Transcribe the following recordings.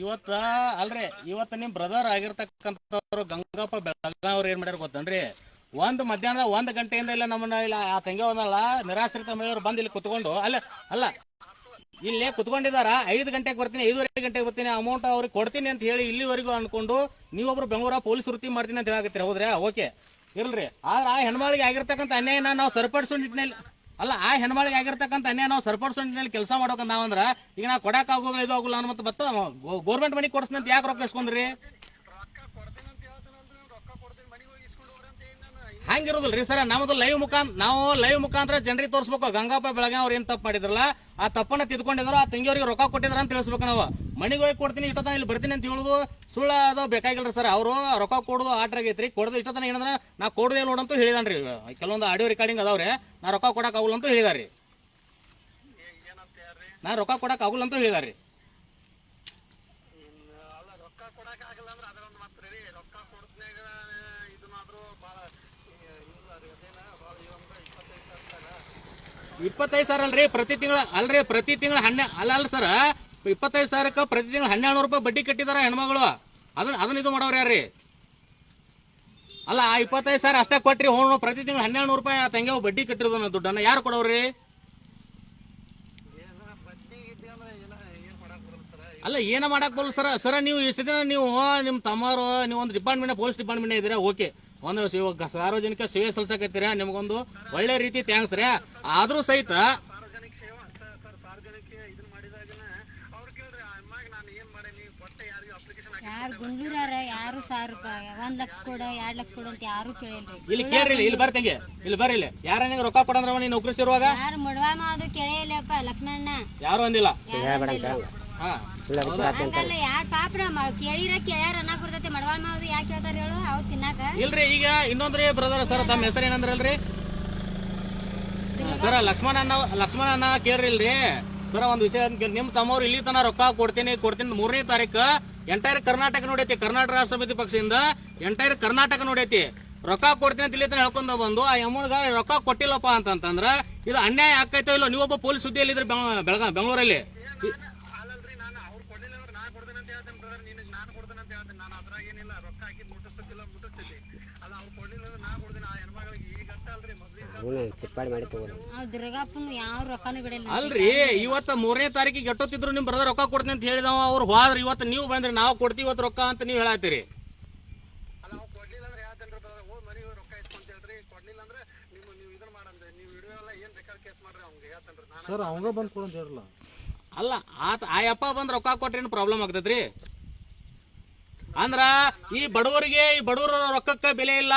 ಇವತ್ತ ಅಲ್ರಿ, ಇವತ್ತ ನಿಮ್ ಬ್ರದರ್ ಆಗಿರ್ತಕ್ಕಂಥವ್ರು ಗಂಗಪ್ಪ ಬೆಳಗಾವ್ರು ಏನ್ ಮಾಡ್ಯಾರ ಗೊತ್ತನ್ರಿ? ಒಂದ್ ಮಧ್ಯಾಹ್ನ ಒಂದ್ ಗಂಟೆಯಿಂದ ಇಲ್ಲ ನಮ್ಮನ್ನ ಇಲ್ಲ, ಆ ತಂಗಿ ಒಂದಲ್ಲ ನಿರಾಶ್ರಿತ ಮಹಿಳೆಯರು ಬಂದ್ ಇಲ್ಲಿ ಕುತ್ಕೊಂಡು, ಅಲ್ಲ ಅಲ್ಲ, ಇಲ್ಲೇ ಕುತ್ಕೊಂಡಿದಾರ, ಐದ್ ಗಂಟೆಗೆ ಬರ್ತೀನಿ, ಐದುವರೆ ಗಂಟೆಗೆ ಬರ್ತೀನಿ ಅಮೌಂಟ್ ಅವ್ರಿಗೆ ಕೊಡ್ತೀನಿ ಅಂತ ಹೇಳಿ ಇಲ್ಲಿವರೆಗೂ ಅನ್ಕೊಂಡು ನೀವೊಬ್ರು ಬೆಂಗಳೂರ ಪೊಲೀಸ್ ವೃತ್ತಿ ಮಾಡ್ತೀನಿ ಅಂತ ಹೇಳಕತ್ತೀರ ಹೌದ್ರಾ ಓಕೆ. ಇಲ್ರಿ, ಆದ್ರೆ ಆ ಹೆಣ್ಮಳಿಗೆ ಆಗಿರ್ತಕ್ಕಂಥ ಅನ್ಯಾಯನ ನಾವು ಸರಿಪಡಿಸೋ ಅಲ್ಲ, ಆ ಹೆಣ್ಮಳಿಗೆ ಆಗಿರ್ತಕ್ಕಂಥ ಅನ್ಯಾಯ ನಾವು ಸರ್ಪರ್ಸೆಂಟ್ನಲ್ಲಿ ಕೆಲಸ ಮಾಡೋಕಂತ ನಾವಂದ್ರ, ಈಗ ನಾವು ಕೊಡಕ್ ಆಗೋದಿಲ್ಲ ಇದು ಆಗೋಲ್ಲ ಅನ್ನೋ ಮತ್ತೆ ಬತ್ತ ಗೋರ್ಮೆಂಟ್ ಮನಿ ಕೊಡ್ಸ್ತೀನಿ ಅಂತ ಯಾಕೆ ರೊಕ್ಕ ಇಸ್ಕೊಂಡ್ರಿ? ಹಂಗಿರೋದಿಲ್ರಿ ಸರ್. ನಮ್ದು ಲೈವ್ ಮುಖಾಂತರ ನಾವು ಲೈವ್ ಮುಖಾಂತರ ಜನರಿಗೆ ತೋರಿಸ್ಬೇಕು. ಗಂಗಾಪ್ಪ ಬೆಳಗ್ಗೆ ಅವ್ರು ಏನ್ ತಪ್ಪು ಮಾಡಿದ್ರಲ್ಲ, ಆ ತಪ್ಪನ್ನ ತಿದ್ಕೊಂಡಿದ್ರು, ಆ ತಂಗಿಯವ್ರಿಗೆ ರೊಕ್ಕ ಕೊಟ್ಟಿದ್ರ ಅಂತ ತಿಳಿಸ್ಬೇಕು ನಾವು. ಮಣಿಗೆ ಹೋಗಿ ಕೊಡ್ತೀನಿ ಇಷ್ಟತನ ಇಲ್ಲಿ ಬರ್ತೀನಿ ಅಂತ ಹೇಳುದು ಸುಳ್ಳ ಅದು ಬೇಕಾಗಿಲ್ರಿ ಸರ್. ಅವರು ರೊಕ್ಕ ಕೊಡೋದು ಆರ್ಡರ್ ಆಗೈತ್ರಿ. ಕೊಡದು ಇಷ್ಟತನ ಏನಂದ್ರೆ, ನಾ ಕೊಡದೆ ನೋಡಂತೂ ಹೇಳಿದಾನ್ರಿ. ಕೆಲವೊಂದು ಆಡಿಯೋ ರೆಕಾರ್ಡಿಂಗ್ ಅದಾವ್ರೆ. ನಾ ರೊಕ್ಕ ಕೊಡಕ್ ಆಗುಲ್ಲ ಅಂತ ಹೇಳಿದಾರಿ ನಾ ರೊಕ್ಕ ಕೊಡಕ್ ಆಗುಲ್ಲ ಅಂತ ಹೇಳಿದಾರಿ ಅಲ್ಲ ರೊಕ್ಕ ಕೊಡಕ್ ಆಗಲ್ಲ ಅಂದ್ರೆ ಅದರೊಂದು ಮಾತ್ರ ರೀ ರೊಕ್ಕ ಕೊಡ್ತ್ನಾಗ ಇದನ್ನಾದ್ರೂ ಭಾಳ ಇಲ್ಲ ರೀ ಅದೇನ ಭಾಳ ಇವಂದ್ರೆ ಇಪ್ಪತ್ತೈದು ಸಾವಿರ ಇಪ್ಪತ್ತೈದು ಸಾವಿರ ಅಲ್ರಿ ಪ್ರತಿ ತಿಂಗಳ. ಅಲ್ರಿ, ಪ್ರತಿ ತಿಂಗಳ ಹನ್ನೆ ಅಲ್ಲ ಅಲ್ಲ ಸರ್. ಇಪ್ಪತ್ತೈದು ಸಾವಿರಕ್ಕೆ ಪ್ರತಿ ತಿಂಗಳ ಹನ್ನೆರಡು ರೂಪಾಯಿ ಬಡ್ಡಿ ಕಟ್ಟಿದಾರ ಹೆಣ್ಮಗಳು. ಅದನ್ನ ಅದನ್ನ ಇದು ಮಾಡೋರು ಯಾರ್ರಿ? ಅಲ್ಲ, ಆ ಇಪ್ಪತ್ತೈದು ಸಾವಿರ ಅಷ್ಟೇ ಕೊಟ್ರಿ ಹೋಣ ಪ್ರತಿ ತಿಂಗಳ ಹನ್ನೆರಡು ರೂಪಾಯಿ ಆ ತಂಗಿ ಬಡ್ಡಿ ಕಟ್ಟಿರೋದನ್ನ ದುಡ್ಡನ್ನ ಯಾರು ಕೊಡೋರಿ ಅಲ್ಲ, ಏನ ಮಾಡಕ್ ಬರಲ್ಲ ಸರ್ ಸರ್ ನೀವು ಇಷ್ಟು ದಿನ ನೀವು ನಿಮ್ಮ ತಮ್ಮರು ನೀವು ಒಂದು ಡಿಪಾರ್ಟ್ಮೆಂಟ್ ಪೊಲೀಸ್ ಡಿಪಾರ್ಟ್ಮೆಂಟ್ ಇದ್ದೀರಾ, ಓಕೆ. ಒಂದು ಇವಾಗ ಸಾರ್ವಜನಿಕ ಸೇವೆ ಸಲ್ಸಕತ್ತೀರ ನಿಮಗೊಂದು ಒಳ್ಳೆ ರೀತಿ ಥ್ಯಾಂಕ್ಸ್ ರೀ. ಆದ್ರೂ ಸಹಿತ ಸಾರ್ವಜನಿಕ ಸೇವಾ ಸರ್ ಸರ್ ಸಾರ್ವಜನಿಕ ಇದನ್ನ ಮಾಡಿದಾಗನ ಅವ್ರು ಕೇಳ್ರಿ ಅಮ್ಮಾಗ ನಾನು ಏನ್ ಮಾಡೇ ನೀವು ಕೊಟ್ಟೆ ಯಾರಿಗೂ ಅಪ್ಲಿಕೇಶನ್ ಹಾಕಿ ಯಾರು ಗುಂಡೂರಾರ? ಯಾರು ಸಾವಿರ ರೂಪಾಯಿ? ಒಂದ್ ಲಕ್ಷ ಕೊಡ ಎರಡ್ ಲಕ್ಷ ಕೊಡ ಅಂತ ಯಾರು ಕೇಳಿಲ್ರಿ. ಇಲ್ಲಿ ಕೇಳ್ರಿ ಇಲ್ಲಿ, ಬರ್ತಿಗೆ ಇಲ್ಲಿ ಬರ್ರಿ ಇಲ್ಲಿ. ಯಾರ ನಿಂಗೆ ರೊಕ್ಕ ಕೊಡಂದ್ರ ನೀನು ನೌಕರಿ ಸೇರುವಾಗ? ಯಾರು ಮುಡ್ವಾಮ ಅದು ಕೇಳಿಲ್ಲಪ್ಪ ಲಕ್ಷ್ಮಣ್ಣ ಯಾರು ಅಂದಿಲ್ಲ. ಹಂಗಲ್ಲ ಯಾರ್ ಪಾಪ್ರ ಮ- ಕೇಳಿರ ಕೇಳ್ಯಾರ ಅನ್ನಕ್ ಬರ್ತೈತಿ ಮಡವಾಳ ಮಾವದು ಯಾಕೆ ಹೇಳ್ತಾರ ಹೇಳು? ಅವ್ರು ತಿನ್ನಾಕ. ಇಲ್ರಿ ಈಗ ಇನ್ನೊಂದ್ರಿ ಬ್ರದರ್ ಸರ್ ತಮ್ಮ ಹೆಸರು ಏನಂದ್ರಲ್ರಿ ಸರ ಲಕ್ಷ್ಮಣ ಅಣ್ಣ ಲಕ್ಷ್ಮಣ ಅಣ್ಣ ಕೇಳ್ರಿ ಇಲ್ರಿ ಸರ ಒಂದ್ ವಿಷಯ ನಿಮ್ ತಮ್ಮವ್ರು ಇಲ್ಲಿ ತನ ರೊಕ್ಕ ಕೊಡ್ತೀನಿ ಕೊಡ್ತೀನಿ ಮೂರನೇ ತಾರೀಕು. ಎಂಟೈರ್ ಕರ್ನಾಟಕ ನೋಡೈತಿ ಕರ್ನಾಟಕ ರಾಷ್ಟ್ರ ಸಮಿತಿ ಪಕ್ಷದಿಂದ ಎಂಟೈರ್ ಕರ್ನಾಟಕ ನೋಡೈತಿ. ರೊಕ್ಕ ಕೊಡ್ತೀನಿ ಅಂತ ಇಲ್ಲಿ ತನ ಹೇಳ್ಕೊಂಡ ಬಂದು ಆ ಅಮೌಂಟ್ಗ ರೊಕ್ಕ ಕೊಟ್ಟಿಲ್ಲಪ್ಪ ಅಂತಂದ್ರ ಇದು ಅನ್ಯಾಯ ಆಕೈತೋ ಇಲ್ಲೋ? ನೀವೊಬ್ಬ ಪೊಲೀಸ್ ಸುದ್ದಿಯಲ್ಲಿ ಇದ್ರಿ ಬೆಳಗಾವ್ ಬೆಂಗಳೂರಲ್ಲಿ ಅಲ್ಲಲ್ರಿ ನಾನು ಅವ್ರು ಕೊಡ್ಲಿಲ್ಲ ಅಂದ್ರೆ ನಾ ಕೊಡ್ತೇನೆ ಅಂತ ಹೇಳ್ತೇನೆ ಬ್ರದರ್ ನಿನಗೆ ನಾನು ಕೊಡ್ತೇನೆ ಅಂತ ಹೇಳ್ತೇನೆ ನಾನು ಅದ್ರಾಗ ಏನಿಲ್ಲ ರೊಕ್ಕ ಹಾಕಿ ಮುಟ್ಟಿಸ್ತಿಲ್ಲ ಮುಟ್ಟಿಸ್ತಿದ್ದೆ ಅಲ್ಲ ಅವ್ರು ಕೊಡ್ಲಿಲ್ಲ ಅಂದ್ರೆ ನಾ ಕೊಡ್ತೀನಿ ಆ ಹೆಣ್ಮಗಳಿಗೆ ಈಗ ಅಷ್ಟ ಅಲ್ರಿ ಮೊದ್ಲಿಂದ ಆ ದುರ್ಗಾಪ್ಪನು ಯಾವ ರೊಕ್ಕನು ಬಿಡಲ್ಲ ಅಲ್ರಿ ಇವತ್ತ ಮೂರನೇ ತಾರೀಕಿಗೆ ಗೆಟ್ಟೋತಿದ್ರು ನಿಮ್ ಬ್ರದರ್ ರೊಕ್ಕ ಕೊಡ್ತೀನಿ ಅಂತ ಹೇಳಿದವ ಅವ್ರು ಹೋದ್ರೆ ಇವತ್ತು ನೀವು ಬಂದ್ರಿ ನಾವು ಕೊಡ್ತೀವಿ ಇವತ್ತು ರೊಕ್ಕ ಅಂತ ನೀವು ಹೇಳತ್ತೀರಿ. ಕೊಡ್ಲಿಲ್ಲ ಅಂದ್ರೆ ಹೇಳ್ತೇನೆ ಬ್ರದರ್ ಹೋದ್ ಮನೆಗೆ ಹೋಗಿ ರೊಕ್ಕ ಇಸ್ಕೊಂತ ಹೇಳ್ರಿ ಕೊಡ್ಲಿಲ್ಲ ಅಂದ್ರೆ ನಿಮ್ಮ ನೀವು ಇದನ್ನ ಮಾಡಂದ್ರೆ ನೀವು ವಿಡಿಯೋ ಎಲ್ಲ ಏನ್ ಬೇಕಾದ್ರೆ ಕೇಸ್ ಮಾಡ್ರಿ ಅವ್ನಿಗೆ ಹೇಳ್ತೇನೆ ನಾನು ಸರ್ ಅವಂಗ ಬಂದು ಕೊಡಂತ ಹೇಳಲ್ಲ ಅಲ್ಲ ಆತ ಆ ಅಪ್ಪ ಬಂದ್ ರೊಕ್ಕ ಕೊಟ್ರೇನು ಪ್ರಾಬ್ಲಮ್ ಆಗ್ತದ್ರಿ? ಅಂದ್ರ ಈ ಬಡವರಿಗೆ ಈ ಬಡವರ ರೊಕ್ಕಕ್ಕ ಬೆಲೆ ಇಲ್ಲ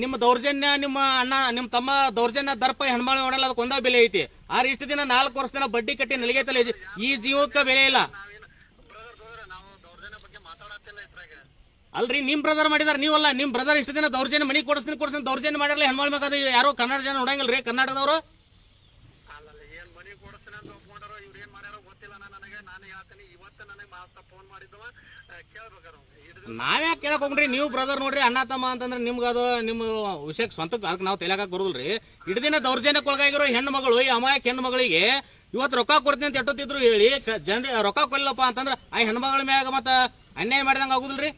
ನಿಮ್ಮ ದೌರ್ಜನ್ಯ, ನಿಮ್ಮ ಅಣ್ಣ, ನಿಮ್ಮ ತಮ್ಮ ದೌರ್ಜನ್ಯ, ದರ್ಪ, ಹೆಣ್ಮಾಳ ಮಾಡಲ್ಲ ಅದಕ್ಕೆ ಒಂದ ಬೆಲೆ ಐತಿ. ಆರ್ ಇಷ್ಟು ದಿನ ನಾಲ್ಕು ವರ್ಷ ದಿನ ಬಡ್ಡಿ ಕಟ್ಟಿ ನಲಿಗೈತಲ್ಲ ಈ ಜೀವಕ್ಕೆ ಬೆಲೆ ಇಲ್ಲ. ಅಲ್ರಿ, ನಿಮ್ ಬ್ರದರ್ ಮಾಡಿದಾರ, ನೀವಲ್ಲ, ನಿಮ್ ಬ್ರದರ್ ಇಷ್ಟು ದಿನ ದೌರ್ಜನ್ಯ ಮನಿ ಕೊಡಿಸ್ತೀನಿ ಕೊಡಿಸ್ತೀನಿ, ದೌರ್ಜನ್ಯ ಮಾಡಿರಲ್ಲ ಹೆಣ್ಮಾಳ ಮಗ ಯಾರು ಕನ್ನಡ ಜನ ನೋಡಂಗಿಲ್ರಿ, ಕರ್ನಾಟಕದವರು ಅಲ್ಲಲ್ಲ ಏನ್ ಮನಿ ಕೊಡಿಸ್ತೀನಿ ಅಂತ ಒಪ್ಕೊಂಡಾರೋ ಇವ್ರು ಏನ್ ಮಾಡ್ಯಾರೋ ಗೊತ್ತಿಲ್ಲ ನಾ ನನಗೆ ನಾನು ಹೇಳ್ತೀನಿ ಇವತ್ತು ನನಗೆ ಮಾತ್ರ ಫೋನ್ ಮಾಡಿದ್ದವ ಕೇಳ್ಬೇಕಾರ ಹಿಡಿದು ನಾವ್ಯಾಕೆ ಕೇಳಕ್ ಹೋಗ್ರಿ ನೀವು ಬ್ರದರ್ ನೋಡ್ರಿ ಅಣ್ಣ ತಮ್ಮ ಅಂತಂದ್ರೆ ನಿಮ್ಗ ಅದು ನಿಮ್ಮ ವಿಷಯಕ್ಕೆ ಸ್ವಂತಕ್ಕೆ ಅದಕ್ಕೆ ನಾವು ತಲೆಗಾಕ ಬರುದಿಲ್ರಿ. ಇಡದಿನ ದೌರ್ಜನ್ಯಕ್ಕೊಳಗಾಗಿರೋ ಹೆಣ್ಣು ಮಗಳು ಈ ಅಮಾಯಕ ಹೆಣ್ಣು ಮಗಳಿಗೆ ಇವತ್ತು ರೊಕ್ಕ ಕೊಡ್ತೀನಿ ಅಂತ ಎಟ್ಟೊತ್ತಿದ್ರು ಹೇಳಿ ಜನ ರೊಕ್ಕ ಕೊಡ್ಲಪ್ಪ ಅಂತಂದ್ರೆ ಆ ಹೆಣ್ಣು ಮಗಳ ಮ್ಯಾಗ ಮತ್ತ ಅನ್ಯಾಯ ಮಾಡಿದಂಗ ಆಗುದಿಲ್ರಿ?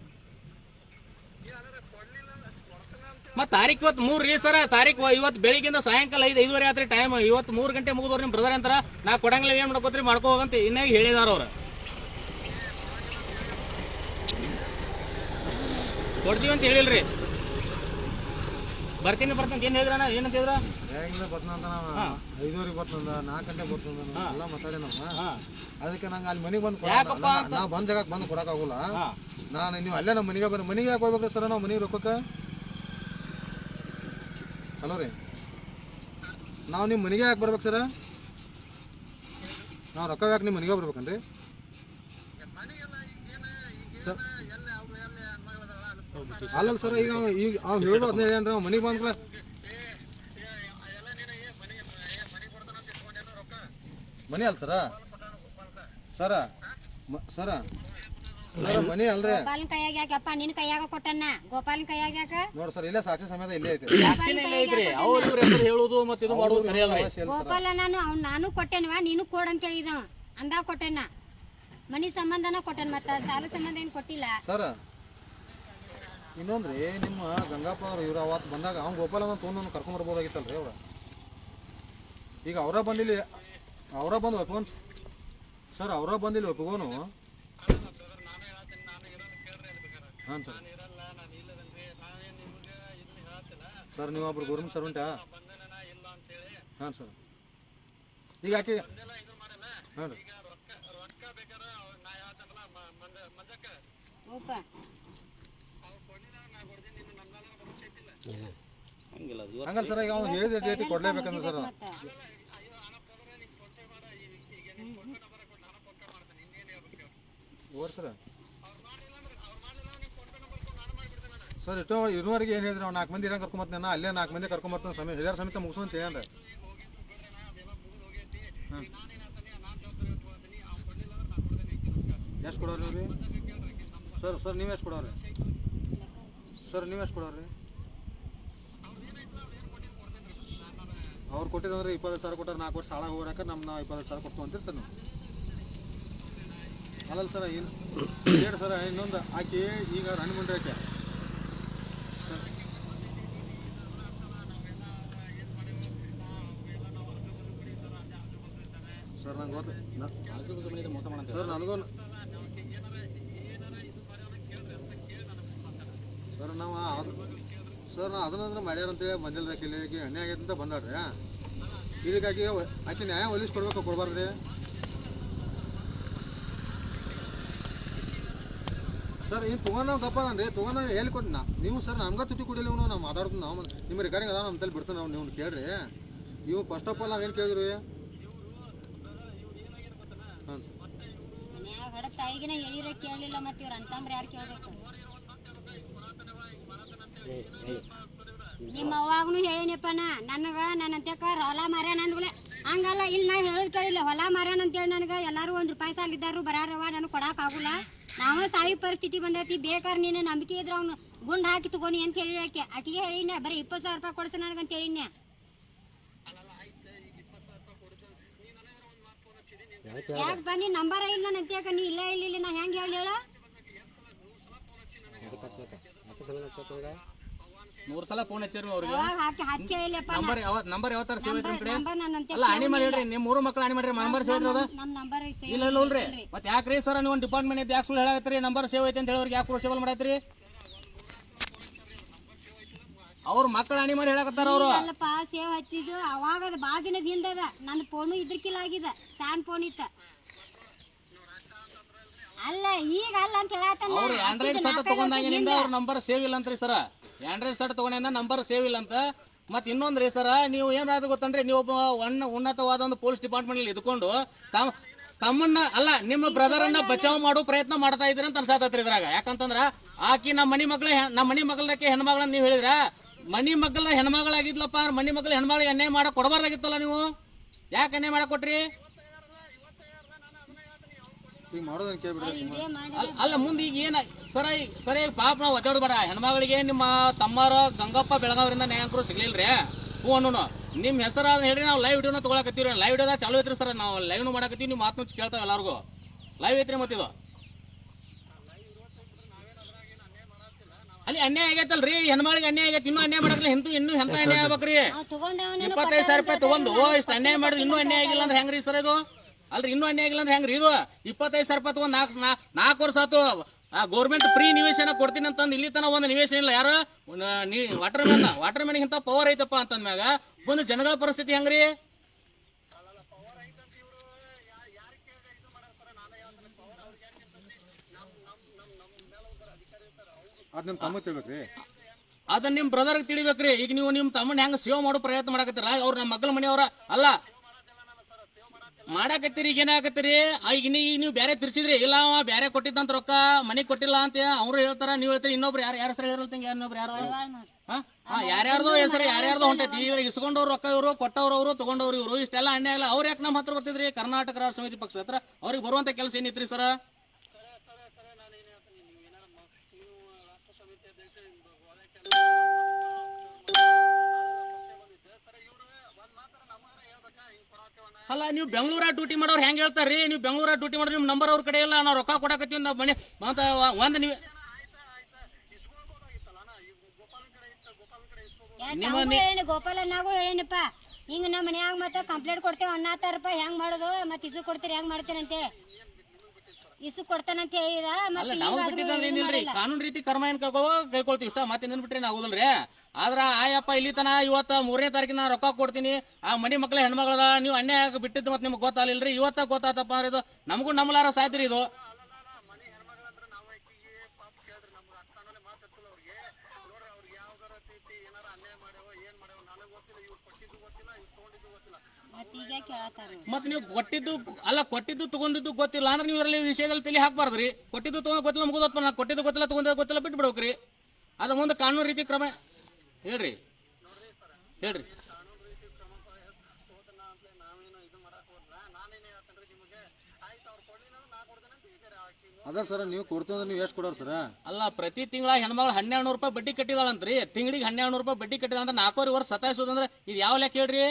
ಮತ್ ತಾರೀಕ್ ಇವತ್ತು ಮೂರ್ ರೀ ಸರ್. ತಾರೀಕ್ ಇವತ್ತು ಬೆಳಿಗ್ಗೆ ಸಾಯಂಕಾಲ ಐದು ಐದುವರೆ ಆತ್ರಿ ಟೈಮ್ ಇವತ್ತು ಮೂರು ಗಂಟೆ ಮುಗಿದವ್ರು ನಿಮ್ ಬ್ರದರ್ ಅಂತಾರ. ನಾ ಕೊಡಂಗಿಲ್ಲ ಏನ್ ಮಾಡ್ಕೋತ್ರಿ? ಮಾಡ್ಕೋ ಹೋಗಂತ ಇನ್ನಾಗಿ ಹೇಳಿದಾರ ಅವ್ರ. ಕೊಡ್ತೀವಿ ಅಂತ ಹೇಳಿಲ್ರಿ. ಬರ್ತೀನಿ ಬರ್ತೀನಿ ಏನ್ ಹೇಳಿದ್ರ ಏನಂತ ಹೇಳಿದ್ರ? ಹೇಗಿಲ್ಲ ಬರ್ತಂದ ನಾವು ಐದುವರೆಗೆ ಬರ್ತಂದ ನಾಲ್ಕು ಗಂಟೆ ಬರ್ತಂದ. ಎಲ್ಲ ಮಾತಾಡಿ ಹಾ. ಅದಕ್ಕೆ ನಂಗೆ ಅಲ್ಲಿ ಮನೆಗೆ ಬಂದು ಯಾಕಪ್ಪ ಅಂತ? ನಾ ಬಂದ ಜಾಗಕ್ಕೆ ಬಂದು ಕೊಡಕ್ಕಾಗಲ್ಲ. ಹಾ. ನಾನು ನೀವು ಅಲ್ಲೇ ನಮ್ಮ ಮನೆಗೆ ಬಂದು ಮನೆಗೆ ಯಾಕೆ ಹೋಗಬೇಕು ಸರ್ ನಾವು ಮನೆಗೆ ರೊಕ್ಕಕ್ಕೆ? ಹಲೋ ರೀ. ನಾವು ನಿಮ್ಮ ಮನೆಗೆ ಯಾಕೆ ಬರ್ಬೇಕು ಸರ? ನಾವು ರೊಕ್ಕ ಯಾಕೆ ನಿಮ್ಮ ಮನೆಗೆ ಬರ್ಬೇಕನ್ರಿ? ಸರ್ ಈಗೇನ ಎಲ್ಲ ಅವ್ರು ಎಲ್ಲ ಹೆಣ್ಮಗಳದಾವ ಅದಕ್ಕೆ ಅಲ್ಲಲ್ಲ ಸರ್ ಈಗ ಈಗ ಅವ್ನು ಹೇಳೋದು ಹೇಳ್ರಿ ಅವ್ನು ಮನೆಗೆ ಬಂದ್ಕಲ ಮನೆ ಅಲ್ಲ ಸರ? ಸರ ಸರ? ಸರ ಮನೆ ಅಲ್ರಿ. ಗೋಪಾಲನ್ ಕೈಯಾಗ ಯಾಕಪ್ಪ ನಿನ್ ಕೈಯಾಗ ಕೊಟ್ಟಣ್ಣ ಗೋಪಾಲನ್ ಕೈಯಾಗ ಯಾಕ? ನೋಡಿ ಸರ್ ಇಲ್ಲೇ ಸಾಕ್ಷಿ ಸಮೇತ ಇಲ್ಲೇ ಐತಿ. ಐತ್ರಿ. ಅವ್ರ ಇವ್ರ ಹೆಸರು ಹೇಳುದು ಮತ್ತೆ ಇದು ಮಾಡುದು ಸರಿ ಅಲ್ರಿ ಗೋಪಾಲ ನಾನು ಅವ್ನ್ ನಾನು ಕೊಟ್ಟೆನವ? ನೀನು ಕೊಡ್ ಅಂತ ಹೇಳಿದ ಅಂದಾಗ ಕೊಟ್ಟೆನ. ಮನಿ ಸಂಬಂಧನ ಕೊಟ್ಟನ್ ಮತ್ತ ಸಾಲ ಸಂಬಂಧ ಏನ್ ಕೊಟ್ಟಿಲ್ಲ? ಸರ್ ಇನ್ನೊಂದ್ರಿ ನಿಮ್ಮ ಗಂಗಾಪ್ಪ ಅವ್ರು ಇವ್ರು ಅವತ್ತು ಬಂದಾಗ ಅವ್ನು ಗೋಪಾಲ ಅಂತ ತೊಗೊಂಡು ಕರ್ಕೊಂಡ್ ಬರ್ಬೋದಾಗಿತ್ತಲ್ರಿ ಅವ್ರ. ಈಗ ಅವರ ಬಂದಿಲ್ಲ ಅವರ ಬಂದು ಒಪ್ಕೊಂಡ್ ಸರ್ ಅವರ ಬಂದಿಲ್ಲ ಒಪ್ಕೋನು. ಹಾಂ ಸರ್. ಸರ್ ನೀವು ಒಬ್ರು ಗೌರ್ಮೆಂಟ್ ಸರ್ವೆಂಟಾ. ಹಾಂ ಸರ್. ಈಗ ಯಾಕೆ ಹಾಂ ರೀ. ಹಂಗಲ್ಲ ಸರ್ ಈಗ ಅವ್ನು ಹೇಳಿದ ಡೇಟಿಗೆ ಕೊಡ್ಲೇಬೇಕಂದ್ರೆ ಸರ್. Or sir. ಸರ್ ಇಟ್ಟು ಇರುವರೆಗೆ ಏನು ಹೇಳಿದ್ರಿ? ನಾವು ನಾಲ್ಕು ಮಂದಿ ಇರಂಗೆ ಕರ್ಕೊಂಬರ್ತೇನೆ ನಾನು ಅಲ್ಲೇ ನಾಲ್ಕು ಮಂದಿ ಕರ್ಕೊಂಬರ್ತೇನೆ ಸಮಯ ಹಿರಿಯರ ಸಮೇತ ಮುಗಿಸು ಅಂತ ಹೇಳ್ರಿ ಹಾಂ. ಎಷ್ಟು ಕೊಡೋರಿ ರೀ ಸರ್ ಸರ್ ನೀವು ಎಷ್ಟು ಕೊಡೋರಿ? ಸರ್ ನೀವು ಎಷ್ಟು ಕೊಡೋರಿ? ಅವ್ರು ಕೊಟ್ಟಿದ್ರೆ ಇಪ್ಪತ್ತು ಸಾವಿರ ಕೊಟ್ಟರೆ ನಾಲ್ಕು ವರ್ಷ ಸಾಲ ಹೋಗ್ರಾಕ ನಮ್ಮ ನಾವು ಇಪ್ಪತ್ತು ಸಾವಿರ ಕೊಟ್ಟು ಅಂತೀರಿ ಸರ್ ನೀವು? ಅಲ್ಲಲ್ಲ ಸರ್ ಏನು ಹೇಳಿ ಸರ್ ಇನ್ನೊಂದು ಆಕೆ ಈಗ ರನ್ ಮಂಡ್ರಿ ಆಕೆ. ಸರ್ ನಂಗೆ ಗೊತ್ತು ಸರ್ ನನಗೂ ಸರ್ ನಾವು ಅದ್- ಸರ್ ನಾ ಅದನ್ನಂದ್ರೆ ಮಾಡ್ಯಾರ ಅಂತೇಳಿ ಬಂದಿಲ್ಲ ಕಿಲಿಗೆ ಎಣ್ಣೆ ಆಗೈತೆ ಅಂತ ಬಂದಾಡ್ರಿ ಇದಕ್ಕಾಗಿ ಆಕೆ ನ್ಯಾಯ ಒಲಿಸ್ಕೊಡ್ಬೇಕು ಕೊಡ್ಬಾರ್ದ್ರಿ. ಸರ್ ಇನ್ ತೊಗೊಂಡು ನಾವು ಗಪ್ಪ ಅದಾನ್ರಿ. ತೊಗೊಂಡು ಎಲ್ಲಿ ಕೊಟ್ಟು ನಾ ನೀವು ಸರ್ ನಮ್ಗೆ ತುಟ್ಟಿ ಕುಡಿಲಿ ನಾವು ನಾವು ಮಾತಾಡ್ತೀನಿ ನಾವು ನಿಮ್ಮ ರೆಕಾರ್ಡಿಂಗ್ ಅದ ನಮ್ಮ ತಲೆ ಬಿಡ್ತಾನೆ ನಾವು ನೀವು ಕೇಳ್ರಿ. ನೀವು ಫಸ್ಟ್ ಆಫ್ ಆಲ್ ನಾವೇನು ಕೇಳಿದ್ರಿ ಹಾಂ ಸರ್. ಹೊಡ ತಾಯಿಗಿನ ಹೇಳಿರ ಕೇಳಲಿಲ್ಲ ಮತ್ತೆ ಇವ್ರ ಅಂತಂದ್ರೆ ಯಾರು ಕೇಳ್ಬೇಕು? ನಿಮ್ಮ ಅವ್ವಾಗನು ಹೇಳಿನಪ್ಪ ನಾ. ನನಗ, ನನ್ನ ಅಂತ್ಯಕ್ಕ ಹೊಲ ಮಾರ್ಯಾನ ಅಂದ್ಬಿಲೆ. ಹಂಗಲ್ಲ ಇಲ್ಲಿ ನಾ ಹೇಳಿದ್ ಕೇಳಿಲ್ಲ ಹೊಲ ಮಾರ್ಯಾನ ಅಂತೇಳಿ ನನಗೆ. ಎಲ್ಲರೂ ಒಂದ್ ರೂಪಾಯಿ ಸಾಲ ಇದ್ದಾರು ಬರಾರವ ನನಗೆ ಕೊಡಾಕ್ ಆಗುಲ್ಲ. ನಾವ ಸಾಯಿ ಪರಿಸ್ಥಿತಿ ಬಂದೈತಿ ಬೇಕಾದ್ರೆ ನೀನು ನಂಬಿಕೆ ಇದ್ರ ಅವ್ನು ಗುಂಡ್ ಹಾಕಿ ತಗೋನಿ ಅಂತ ಹೇಳಿ ಆಕೆ ಆಕಿಗೆ ಹೇಳಿನ ಬರೀ ಇಪ್ಪತ್ತು ಸಾವಿರ ರೂಪಾಯಿ ಕೊಡ್ತಾನೆ ನನಗಂತ ಹೇಳಿನ ಯಾಕೆ ಬನ್ನಿ ನಂಬರ ಇಲ್ಲ ನನ್ನ ಅಂತ್ಯಕ್ಕ ನೀ ಇಲ್ಲ ಇಲ್ಲ ಇಲ್ಲ ನಾ ಹೆಂಗ್ ಹೇಳಿ ಹೇಳ? ಮೂರ್ ಸಲ ಫೋನ್ ಹಚ್ಚಿರಿ ಅವ್ರಿಗೆ. ನಂಬರ್ ಯಾವ ನಂಬರ್ ಯಾವ ತರ ಸೇವ್ ಐತ್ರಿ ಅಲ್ಲ ಆಣಿ ಮಾಡಿ ಹೇಳ್ರಿ ನಿಮ್ ಮೂರು ಮಕ್ಳು ಆಣಿ ಮಾಡ್ರಿ ನಂಬರ್ ಸೇವ್ ಐತ್ರಿ ಅದ ನಮ್ ನಂಬರ್ ಇಲ್ಲ ಇಲ್ಲ ಮತ್ತೆ ಯಾಕ್ರಿ ಸರ್ ನೀವು ಒಂದು ಡಿಪಾರ್ಟ್ಮೆಂಟ್ ಐತೆ ಯಾಕೆ ಸುಳ್ಳು ಹೇಳತ್ರಿ ನಂಬರ್ ಸೇವ್ ಐತೆ ಅಂತ ಹೇಳೋರ್ಗೆ ಯಾಕೆ ಕ್ರೋಶೇಬಲ್ ಮಾಡತ್ರಿ ಅವ್ರ ಮಕ್ಳ ಹಣಿ ಮಾಡಿ ಹೇಳಕತ್ತಾರ ಅವ್ರು. ಅಲ್ಲಪ್ಪ ಸೇವ್ ಹಚ್ಚಿದ್ದು ಅವಾಗ ಅದು ಭಾಳ ದಿನದ ಹಿಂದದ ನನ್ನ ಫೋನು ಇದ್ರಕಿಲ್ಲ ಆಗಿದೆ ಸ್ಟ್ಯಾಂಡ್ ಫೋನ್ ಇತ್ತ. ಅಲ್ಲ ಈಗ ಅಲ್ಲ ಅಂತ ಹೇಳತ್ತಾನ ಅವ್ರು ಆಂಡ್ರಾಯ್ಡ್ ಸೆಟ್ ತಗೊಂಡಾಗಿನಿಂದ ಅವ್ರ ನಂಬರ್ ಸೇವ್ ಇಲ್ಲ ಅಂತ್ರಿ ಸರ ಆಂಡ್ರಾಯ್ಡ್ ಸೆಟ್ ತಗೊಂಡಿಂದ ನಂಬರ್ ಸೇವ್ ಇಲ್ಲ ಅಂತ. ಮತ್ ಇನ್ನೊಂದ್ರಿ ಸರ ನೀವು ಏನಾದ್ರು ಗೊತ್ತನ್ರಿ? ನೀವು ಒಬ್ಬ ಒಣ್ಣ ಉನ್ನತವಾದ ಒಂದು ಪೊಲೀಸ್ ಡಿಪಾರ್ಟ್ಮೆಂಟ್ ಅಲ್ಲಿ ಇದ್ಕೊಂಡು ತಮ್ಮ ತಮ್ಮನ್ನ ಅಲ್ಲ ನಿಮ್ಮ ಬ್ರದರ್ ಅನ್ನ ಬಚಾವ್ ಮಾಡೋ ಪ್ರಯತ್ನ ಮಾಡ್ತಾ ಇದ್ರಿ ಅಂತ ಅನ್ಸಾತತ್ರಿ ಇದ್ರಾಗ. ಯಾಕಂತಂದ್ರ ಆಕಿ ನಮ್ಮ ಮನಿ ಮಗಳ ನಮ್ಮ ಮನಿ ಮಗಳಕ್ಕೆ ಹೆಣ್ಮಗಳನ್ನ ನೀವು ಹೇಳಿದ್ರ ಮನಿ ಮಗಳ ಹೆಣ್ಮಗಳಾಗಿದ್ಲಪ್ಪ ಮನಿ ಮಗಳ ಹೆಣ್ಮಗಳಿಗೆ ಅನ್ಯಾಯ ಮಾಡಕ್ ಕೊಡಬಾರ್ದಾಗಿತ್ತಲ್ಲ ನೀವು? ಯಾಕೆ ಅನ್ಯಾಯ ಮಾಡಕ್ ಕೊಟ್ರಿ? ಈಗ ಮಾಡೋದನ್ನ ಕೇಳ್ಬಿಡ್ರಿ ಅಲ್ಲ ಮುಂದೆ ಈಗ ಏನ ಸರ ಈಗ- ಸರ ಈಗ ಪಾಪ ನಾವು ಒದ್ದಾಡ್ಬೇಡ ಹೆಣ್ಮಗಳಿಗೆ ನಿಮ್ಮ ತಮ್ಮರ ಗಂಗಪ್ಪ ಬೆಳಗಾವ್ರಿಂದ ನ್ಯಾಯಾಂಕರು ಸಿಗ್ಲಿಲ್ರಿ? ಹ್ಞೂ ಅನ್ನೋನು. ನಿಮ್ ಹೆಸರ ಹೇಳ್ರಿ ನಾವು ಲೈವ್ ವಿಡಿಯೋನ ತಗೊಳಕತ್ತೀವ್ರಿ. ಲೈವ್ ವಿಡಿಯೋದ ಚಾಲು ಐತ್ರಿ ಸರ್. ನಾವು ಲೈವ್ನು ಮಾಡಕತ್ತೀವಿ ನಿಮ್ಮ ಮಾತನ್ನು ಕೇಳ್ತಾವೆ ಎಲ್ಲಾರ್ಗು. ಲೈವ್ ಐತ್ರಿ ಮತ್ತಿದು ಅಲ್ಲಿ ಅನ್ಯಾಯ ಆಗೈತಲ್ರಿ. ಹೆಣ್ಮಗಳಿಗೆ ಅನ್ಯಾಯ ಆಗೈತಿ ಇನ್ನೂ ಅನ್ಯಾಯ ಮಾಡಕ್ಲಿ ಇಂತೂ ಇನ್ನೂ ಎಂತ ಅನ್ಯಾಯ ಆಗ್ಬೇಕ್ರಿ? ನಾವು ತಗೊಂಡವನ ಇಪ್ಪತ್ತೈದು ಸಾವಿರ ರೂಪಾಯಿ ತಗೊಂಡು ಇಷ್ಟು ಅನ್ಯಾಯ ಮಾಡಿದ್ರೆ ಇನ್ನೂ ಅನ್ಯಾಯ ಆಗಿಲ್ಲ ಅಂದ್ರೆ ಹೆಂಗ್ರಿ ಸರ್ ಇದು? ಅಲ್ರಿ ಇನ್ನೂ ಅನ್ಯಾಯ ಆಗಿಲ್ಲ ಅಂದ್ರೆ ಹೆಂಗ್ರಿ? ಇದು ಇಪ್ಪತ್ತೈದು ಸಾವಿರ ರೂಪಾಯಿ ತಗೊಂಡ್ ನಾಲ್ಕು ನಾಲ್ಕು ವರ್ಷ ಆತು. ಆ ಗೌರ್ಮೆಂಟ್ ಫ್ರೀ ನಿವೇಶನ ಕೊಡ್ತೀನಿ ಅಂತ ಇಲ್ಲಿ ತನ ಒಂದು ನಿವೇಶನ ಇಲ್ಲ. ಯಾರು? ವಾಟರ್ ಮ್ಯಾನ್ ವಾಟರ್ ಮ್ಯಾನ್ ಇಂತ ಪವರ್ ಐತಪ್ಪ ಅಂತಂದ್ಮ್ಯಾಗ ಒಂದು ಜನಗಳ ಪರಿಸ್ಥಿತಿ ಹೆಂಗ್ರಿ? ಅದ್ ನಿಮ್ ತಮ್ಮ ತಿಳ್ಬೇಕ್ರಿ. ಅದನ್ನ ನಿಮ್ ಬ್ರದರ್ ತಿಳಿಬೇಕ್ರಿ. ಈಗ ನೀವು ನಿಮ್ ತಮ್ಮನ ಹೆಂಗ್ ಸೇವ್ ಮಾಡೋ ಪ್ರಯತ್ನ ಮಾಡಕತ್ತೀರ? ಅವ್ರ ನಮ್ಮ ಮಗಳ ಮನೆಯವ್ರ ಅಲ್ಲ ಮಾಡಾಕತ್ತೀರಿ ಈಗ ಏನಾಗತ್ತೀರಿ? ಈಗ ಈಗ ನೀವು ಬೇರೆ ತಿರ್ಸಿದ್ರಿ. ಇಲ್ಲ, ಅವ ಬೇರೆ ಕೊಟ್ಟಿದ್ದಂತ ರೊಕ್ಕ ಮನೆಗ್ ಕೊಟ್ಟಿಲ್ಲ ಅಂತ ಅವ್ರು ಹೇಳ್ತಾರ, ನೀವ್ ಹೇಳ್ತೀರಿ, ಇನ್ನೊಬ್ರು ಯಾರು, ಯಾರ ಹೆಸರು ಹೇಳಿರಲ್ತಂಗ ಇನ್ನೊಬ್ರು ಯಾರು ಯಾರ್ಯಾರ್ದೋ ಹೆಸರು ಯಾರ್ಯಾರ್ದೋ ಹೊಂಟೈತಿ. ಇದ್ರ ಇಸ್ಕೊಂಡವ್ರು ರೊಕ್ಕ ಇವರು, ಕೊಟ್ಟವ್ರು ಅವರು, ತಗೊಂಡವ್ರು ಇವರು, ಇಷ್ಟೆಲ್ಲ ಅನ್ಯಾಯ ಇಲ್ಲ. ಅವ್ರ ಯಾಕೆ ನಮ್ಮ ಹತ್ರ ಬರ್ತಿದ್ರಿ? ಕರ್ನಾಟಕ ರಾಷ್ಟ್ರ ಸಮಿತಿ ಪಕ್ಷದ ಹತ್ರ. ಅವ್ರಿಗೆ ಬರುವಂತ ಕೆಲಸ ಏನಿತ್ರಿ ಸರ್? ಅಲ್ಲ ನೀವು ಬೆಂಗಳೂರ ಡ್ಯೂಟಿ ಮಾಡೋರು ಹೆಂಗ್ ಹೇಳ್ತಾರ್ರಿ? ನೀವು ಬೆಂಗಳೂರ ಡ್ಯೂಟಿ ಮಾಡೋರು ನಿಮ್ ನಂಬರ್ ಅವ್ರ ಕಡೆ ಇಲ್ಲ ನಾವು ರೊಕ್ಕ ಕೊಡಕತ್ತೀವಿ ನಾವು ಮನೆ. ಮತ್ತ ಒಂದ್ ನೀವು ನಿಮ್ಮ ಗೋಪಾಲನಾಗೂ ಹೇಳಿನಪ್ಪ. ಹಿಂಗ ನಮ್ಮ ಮನ್ಯಾಗ ಮತ್ತ ಕಂಪ್ಲೇಂಟ್ ಕೊಡ್ತೇವೆ ಅನ್ನಾತಾರಪ್ಪ ಹೆಂಗ್ ಮಾಡೋದು? ಮತ್ತೆ ಇಸು ಕೊಡ್ತೀರಿ ಹೆಂಗ್ ಮಾಡ್ತೀರಂತೆ ಇಸು ಕೊಡ್ತಾನಂತ ಹೇಳಿದ ಅಲ್ಲ ಮತ್ತೆ ನಾವು ಈಗ ಬಿಟ್ಟಿದ್ದಂದ್ರೆ ಅದು ಏನಿಲ್ರಿ? ಕಾನೂನು ರೀತಿ ಕರ್ಮ ಏನ್ ಕಳ್ಕೋ ಕೈಕೊಳ್ತೀವಿ ಇಷ್ಟ ಮತ್ತೆ ನಿನ್ಬಿಟ್ರಿ ನಾವು ಆಗುದಿಲ್ರಿ? ಆದ್ರ ಆಯಪ್ಪ ಇಲ್ಲಿ ತನ ಇವತ್ತ ಮೂರನೇ ತಾರೀಕಿನ ರೊಕ್ಕ ಕೊಡ್ತೀನಿ. ಆ ಮನಿ ಮಕ್ಳ ಹೆಣ್ಮಗಳದ ನೀವು ಅನ್ಯಾಯ ಬಿಟ್ಟಿದ್ ಬಿಟ್ಟಿದ್ದು ಮತ್ತೆ ನಿಮ್ಗೆ ಗೊತ್ತಾಗಲಿಲ್ರಿ? ಇವತ್ತ ಗೊತ್ತಾತಪ್ಪ ಅಂದ್ರೆ ಇದು ನಮಗೂ ನಮ್ಲಾರ ಸಾಯ್ತ್ರಿ ಇದು ಮನೆ ಹೆಣ್ಮಗಳಂದ್ರೆ ನಾವು ಆಕಿಗೆ ಪಾಪ ಕೇಳ್ರಿ ನಮ್ಗೆ ಅಕ್ಕನಲ್ಲೇ ಮಾತಾಡ್ತಿಲ್ಲ ಅವ್ರಿಗೆ ನೋಡ್ರಿ ಅವ್ರಿಗೆ ಯಾವ್ದಾರ ರೀತಿ ಏನಾರ ಅನ್ಯಾಯ ಮಾಡ್ಯಾವ ಏನ್ ಮಾಡ್ಯಾವ ನನಗೆ ಗೊತ್ತಿಲ್ಲ ಇವ್ರು ಕೊಟ್ಟಿದ್ದು ಗೊತ್ತಿಲ್ಲ ಇವ್ರು ತಗೊಂಡಿದ್ದು ಗೊತ್ತಿಲ್ಲ ಮತ್ ಈಗ ನೀವು ಕೊಟ್ಟಿದ್ದು ಅಲ್ಲ ಕೊಟ್ಟಿದ್ದು ತಗೊಂಡಿದ್ದು ಗೊತ್ತಿಲ್ಲ. ಅಂದ್ರೆ ನೀವು ಇದರಲ್ಲಿ ವಿಷಯದಲ್ಲಿ ತಲೆ ಹಾಕ್ಬಾರ್ದ್ರಿ. ಕೊಟ್ಟಿದ್ದು ತಗೊಂಡ್ ಗೊತ್ತಿಲ್ಲ ಮುಗಿದೋತ್ ನಾ ಕೊಟ್ಟಿದ್ದು ಗೊತ್ತಿಲ್ಲ ತಗೊಂಡಿದ್ದು ಗೊತ್ತಿಲ್ಲ ಬಿಟ್ಟು ಬಿಡ್ಬೇಕ್ರಿ ಅದ ಮುಂದೆ ಕಾನೂನು ರೀತಿ ಕ್ರಮ ಹೇಳ್ರಿ. ಹೇಳ್ರಿ. ಅದ ಸರ್ ನೀವು ಕೊಡ್ತೀವಿ ಅಂದ್ರೆ ನೀವು ಎಷ್ಟು ಕೊಡೋರು ಸರ್? ಅಲ್ಲ ಪ್ರತಿ ತಿಂಗಳ ಹೆಣ್ಮಗಳು ಹನ್ನೆರಡು ನೂರು ರೂಪಾಯಿ ಬಡ್ಡಿ ಕಟ್ಟಿದಾಳಂತ್ರಿ. ತಿಂಗಳಿಗೆ ಹನ್ನೆರಡು ನೂರು ರೂಪಾಯಿ ಬಡ್ಡಿ ಕಟ್ಟಿದ ಅಂದ್ರೆ ನಾಲ್ಕೂವರೆ ವರ್ಷ ಸತಾಯಿಸೋದಂದ್ರೆ ಇದು ಯಾವ ಲೆಕ್ಕ ಹೇಳ್ರಿ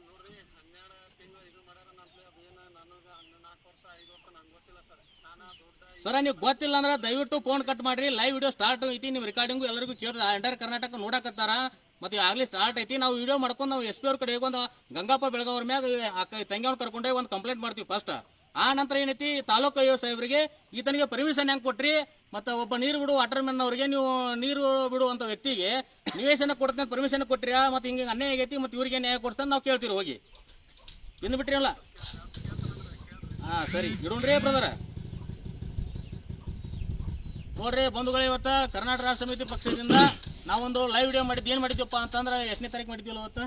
ನೋಡ್ರಿ ಹನ್ನೆರಡು ತಿಂಗಳು ಇದು ಮಾಡ್ಯಾರ ಅಂತಲೇ ಅದೇನು ನನಗೆ ಹನ್ನ ನಾಲ್ಕು ವರ್ಷ ಐದು ವರ್ಷ ನಂಗೆ ಗೊತ್ತಿಲ್ಲ ಸರ್ ನಾನು ದೊಡ್ಡ ಸರ, ನೀವು ಗೊತ್ತಿಲ್ಲ ಅಂದ್ರೆ ದಯವಿಟ್ಟು ಫೋನ್ ಕಟ್ ಮಾಡ್ರಿ. ಲೈವ್ ವಿಡಿಯೋ ಸ್ಟಾರ್ಟ್ ಐತಿ ನೀವು ರೆಕಾರ್ಡಿಂಗ್ ಎಲ್ಲರಿಗೂ ಕೇಳಿದ್ರೆ ಎಂಟರ್ ಕರ್ನಾಟಕ ನೋಡಕತ್ತಾರ. ಮತ್ತೆ ಆಗ್ಲಿ ಸ್ಟಾರ್ಟ್ ಐತಿ. ನಾವು ವಿಡಿಯೋ ಮಾಡ್ಕೊಂಡು ನಾವು ಎಸ್ ಪಿ ಅವ್ರ ಕಡೆ ಒಂದು ಗಂಗಪ್ಪ ಬೆಳಗಾವ್ರ ಮ್ಯಾಗ ತಂಗಿಯವ್ರ ಕರ್ಕೊಂಡೇ ಒಂದು ಕಂಪ್ಲೇಂಟ್ ಮಾಡ್ತೀವಿ ಫಸ್ಟ್ ಆ ನಂತರ ಏನೈತಿ, ತಾಲೂಕು ಅಯ್ಯೋ ಸಾಹೇಬ್ರಿಗೆ ಈತನಿಗೆ ಪರ್ಮಿಷನ್ ಹೆಂಗ್ ಕೊಟ್ರಿ? ಮತ್ತೆ ಒಬ್ಬ ನೀರು ಬಿಡು ವಾಟರ್ ಮ್ಯಾನ್ ಅವ್ರಿಗೆ ನೀವು ನೀರು ಬಿಡುವಂತ ವ್ಯಕ್ತಿಗೆ ನಿವೇಶನ ಕೊಡ್ತೇನೆ ಪರ್ಮಿಷನ್ ಕೊಟ್ರಿ ಮತ್ತೆ ಹಿಂಗೆ ಅನ್ಯಾಯ ಆಗೈತಿ, ಮತ್ತೆ ಇವ್ರಿಗೆ ನ್ಯಾಯ ಕೊಡ್ತಾನೆ ನಾವು ಕೇಳ್ತೀವಿ ಹೋಗಿ. ಇನ್ನು ಬಿಟ್ರಿಲ್ಲ ಹಾ, ಸರಿ. ಇಡೋಣ್ರಿ ಬ್ರದರ್ ನೋಡ್ರಿ ಬಂಧುಗಳು, ಇವತ್ತ ಕರ್ನಾಟಕ ರಾಷ್ಟ್ರ ಸಮಿತಿ ಪಕ್ಷದಿಂದ ನಾವೊಂದು ಲೈವ್ ವಿಡಿಯೋ ಮಾಡಿದ್ದು ಏನು ಮಾಡಿದ್ವಪ್ಪ ಅಂತಂದ್ರೆ ಎಷ್ಟನೇ ತಾರೀಕು ಮಾಡಿದ್ವಲ್ಲ ಇವತ್ತು?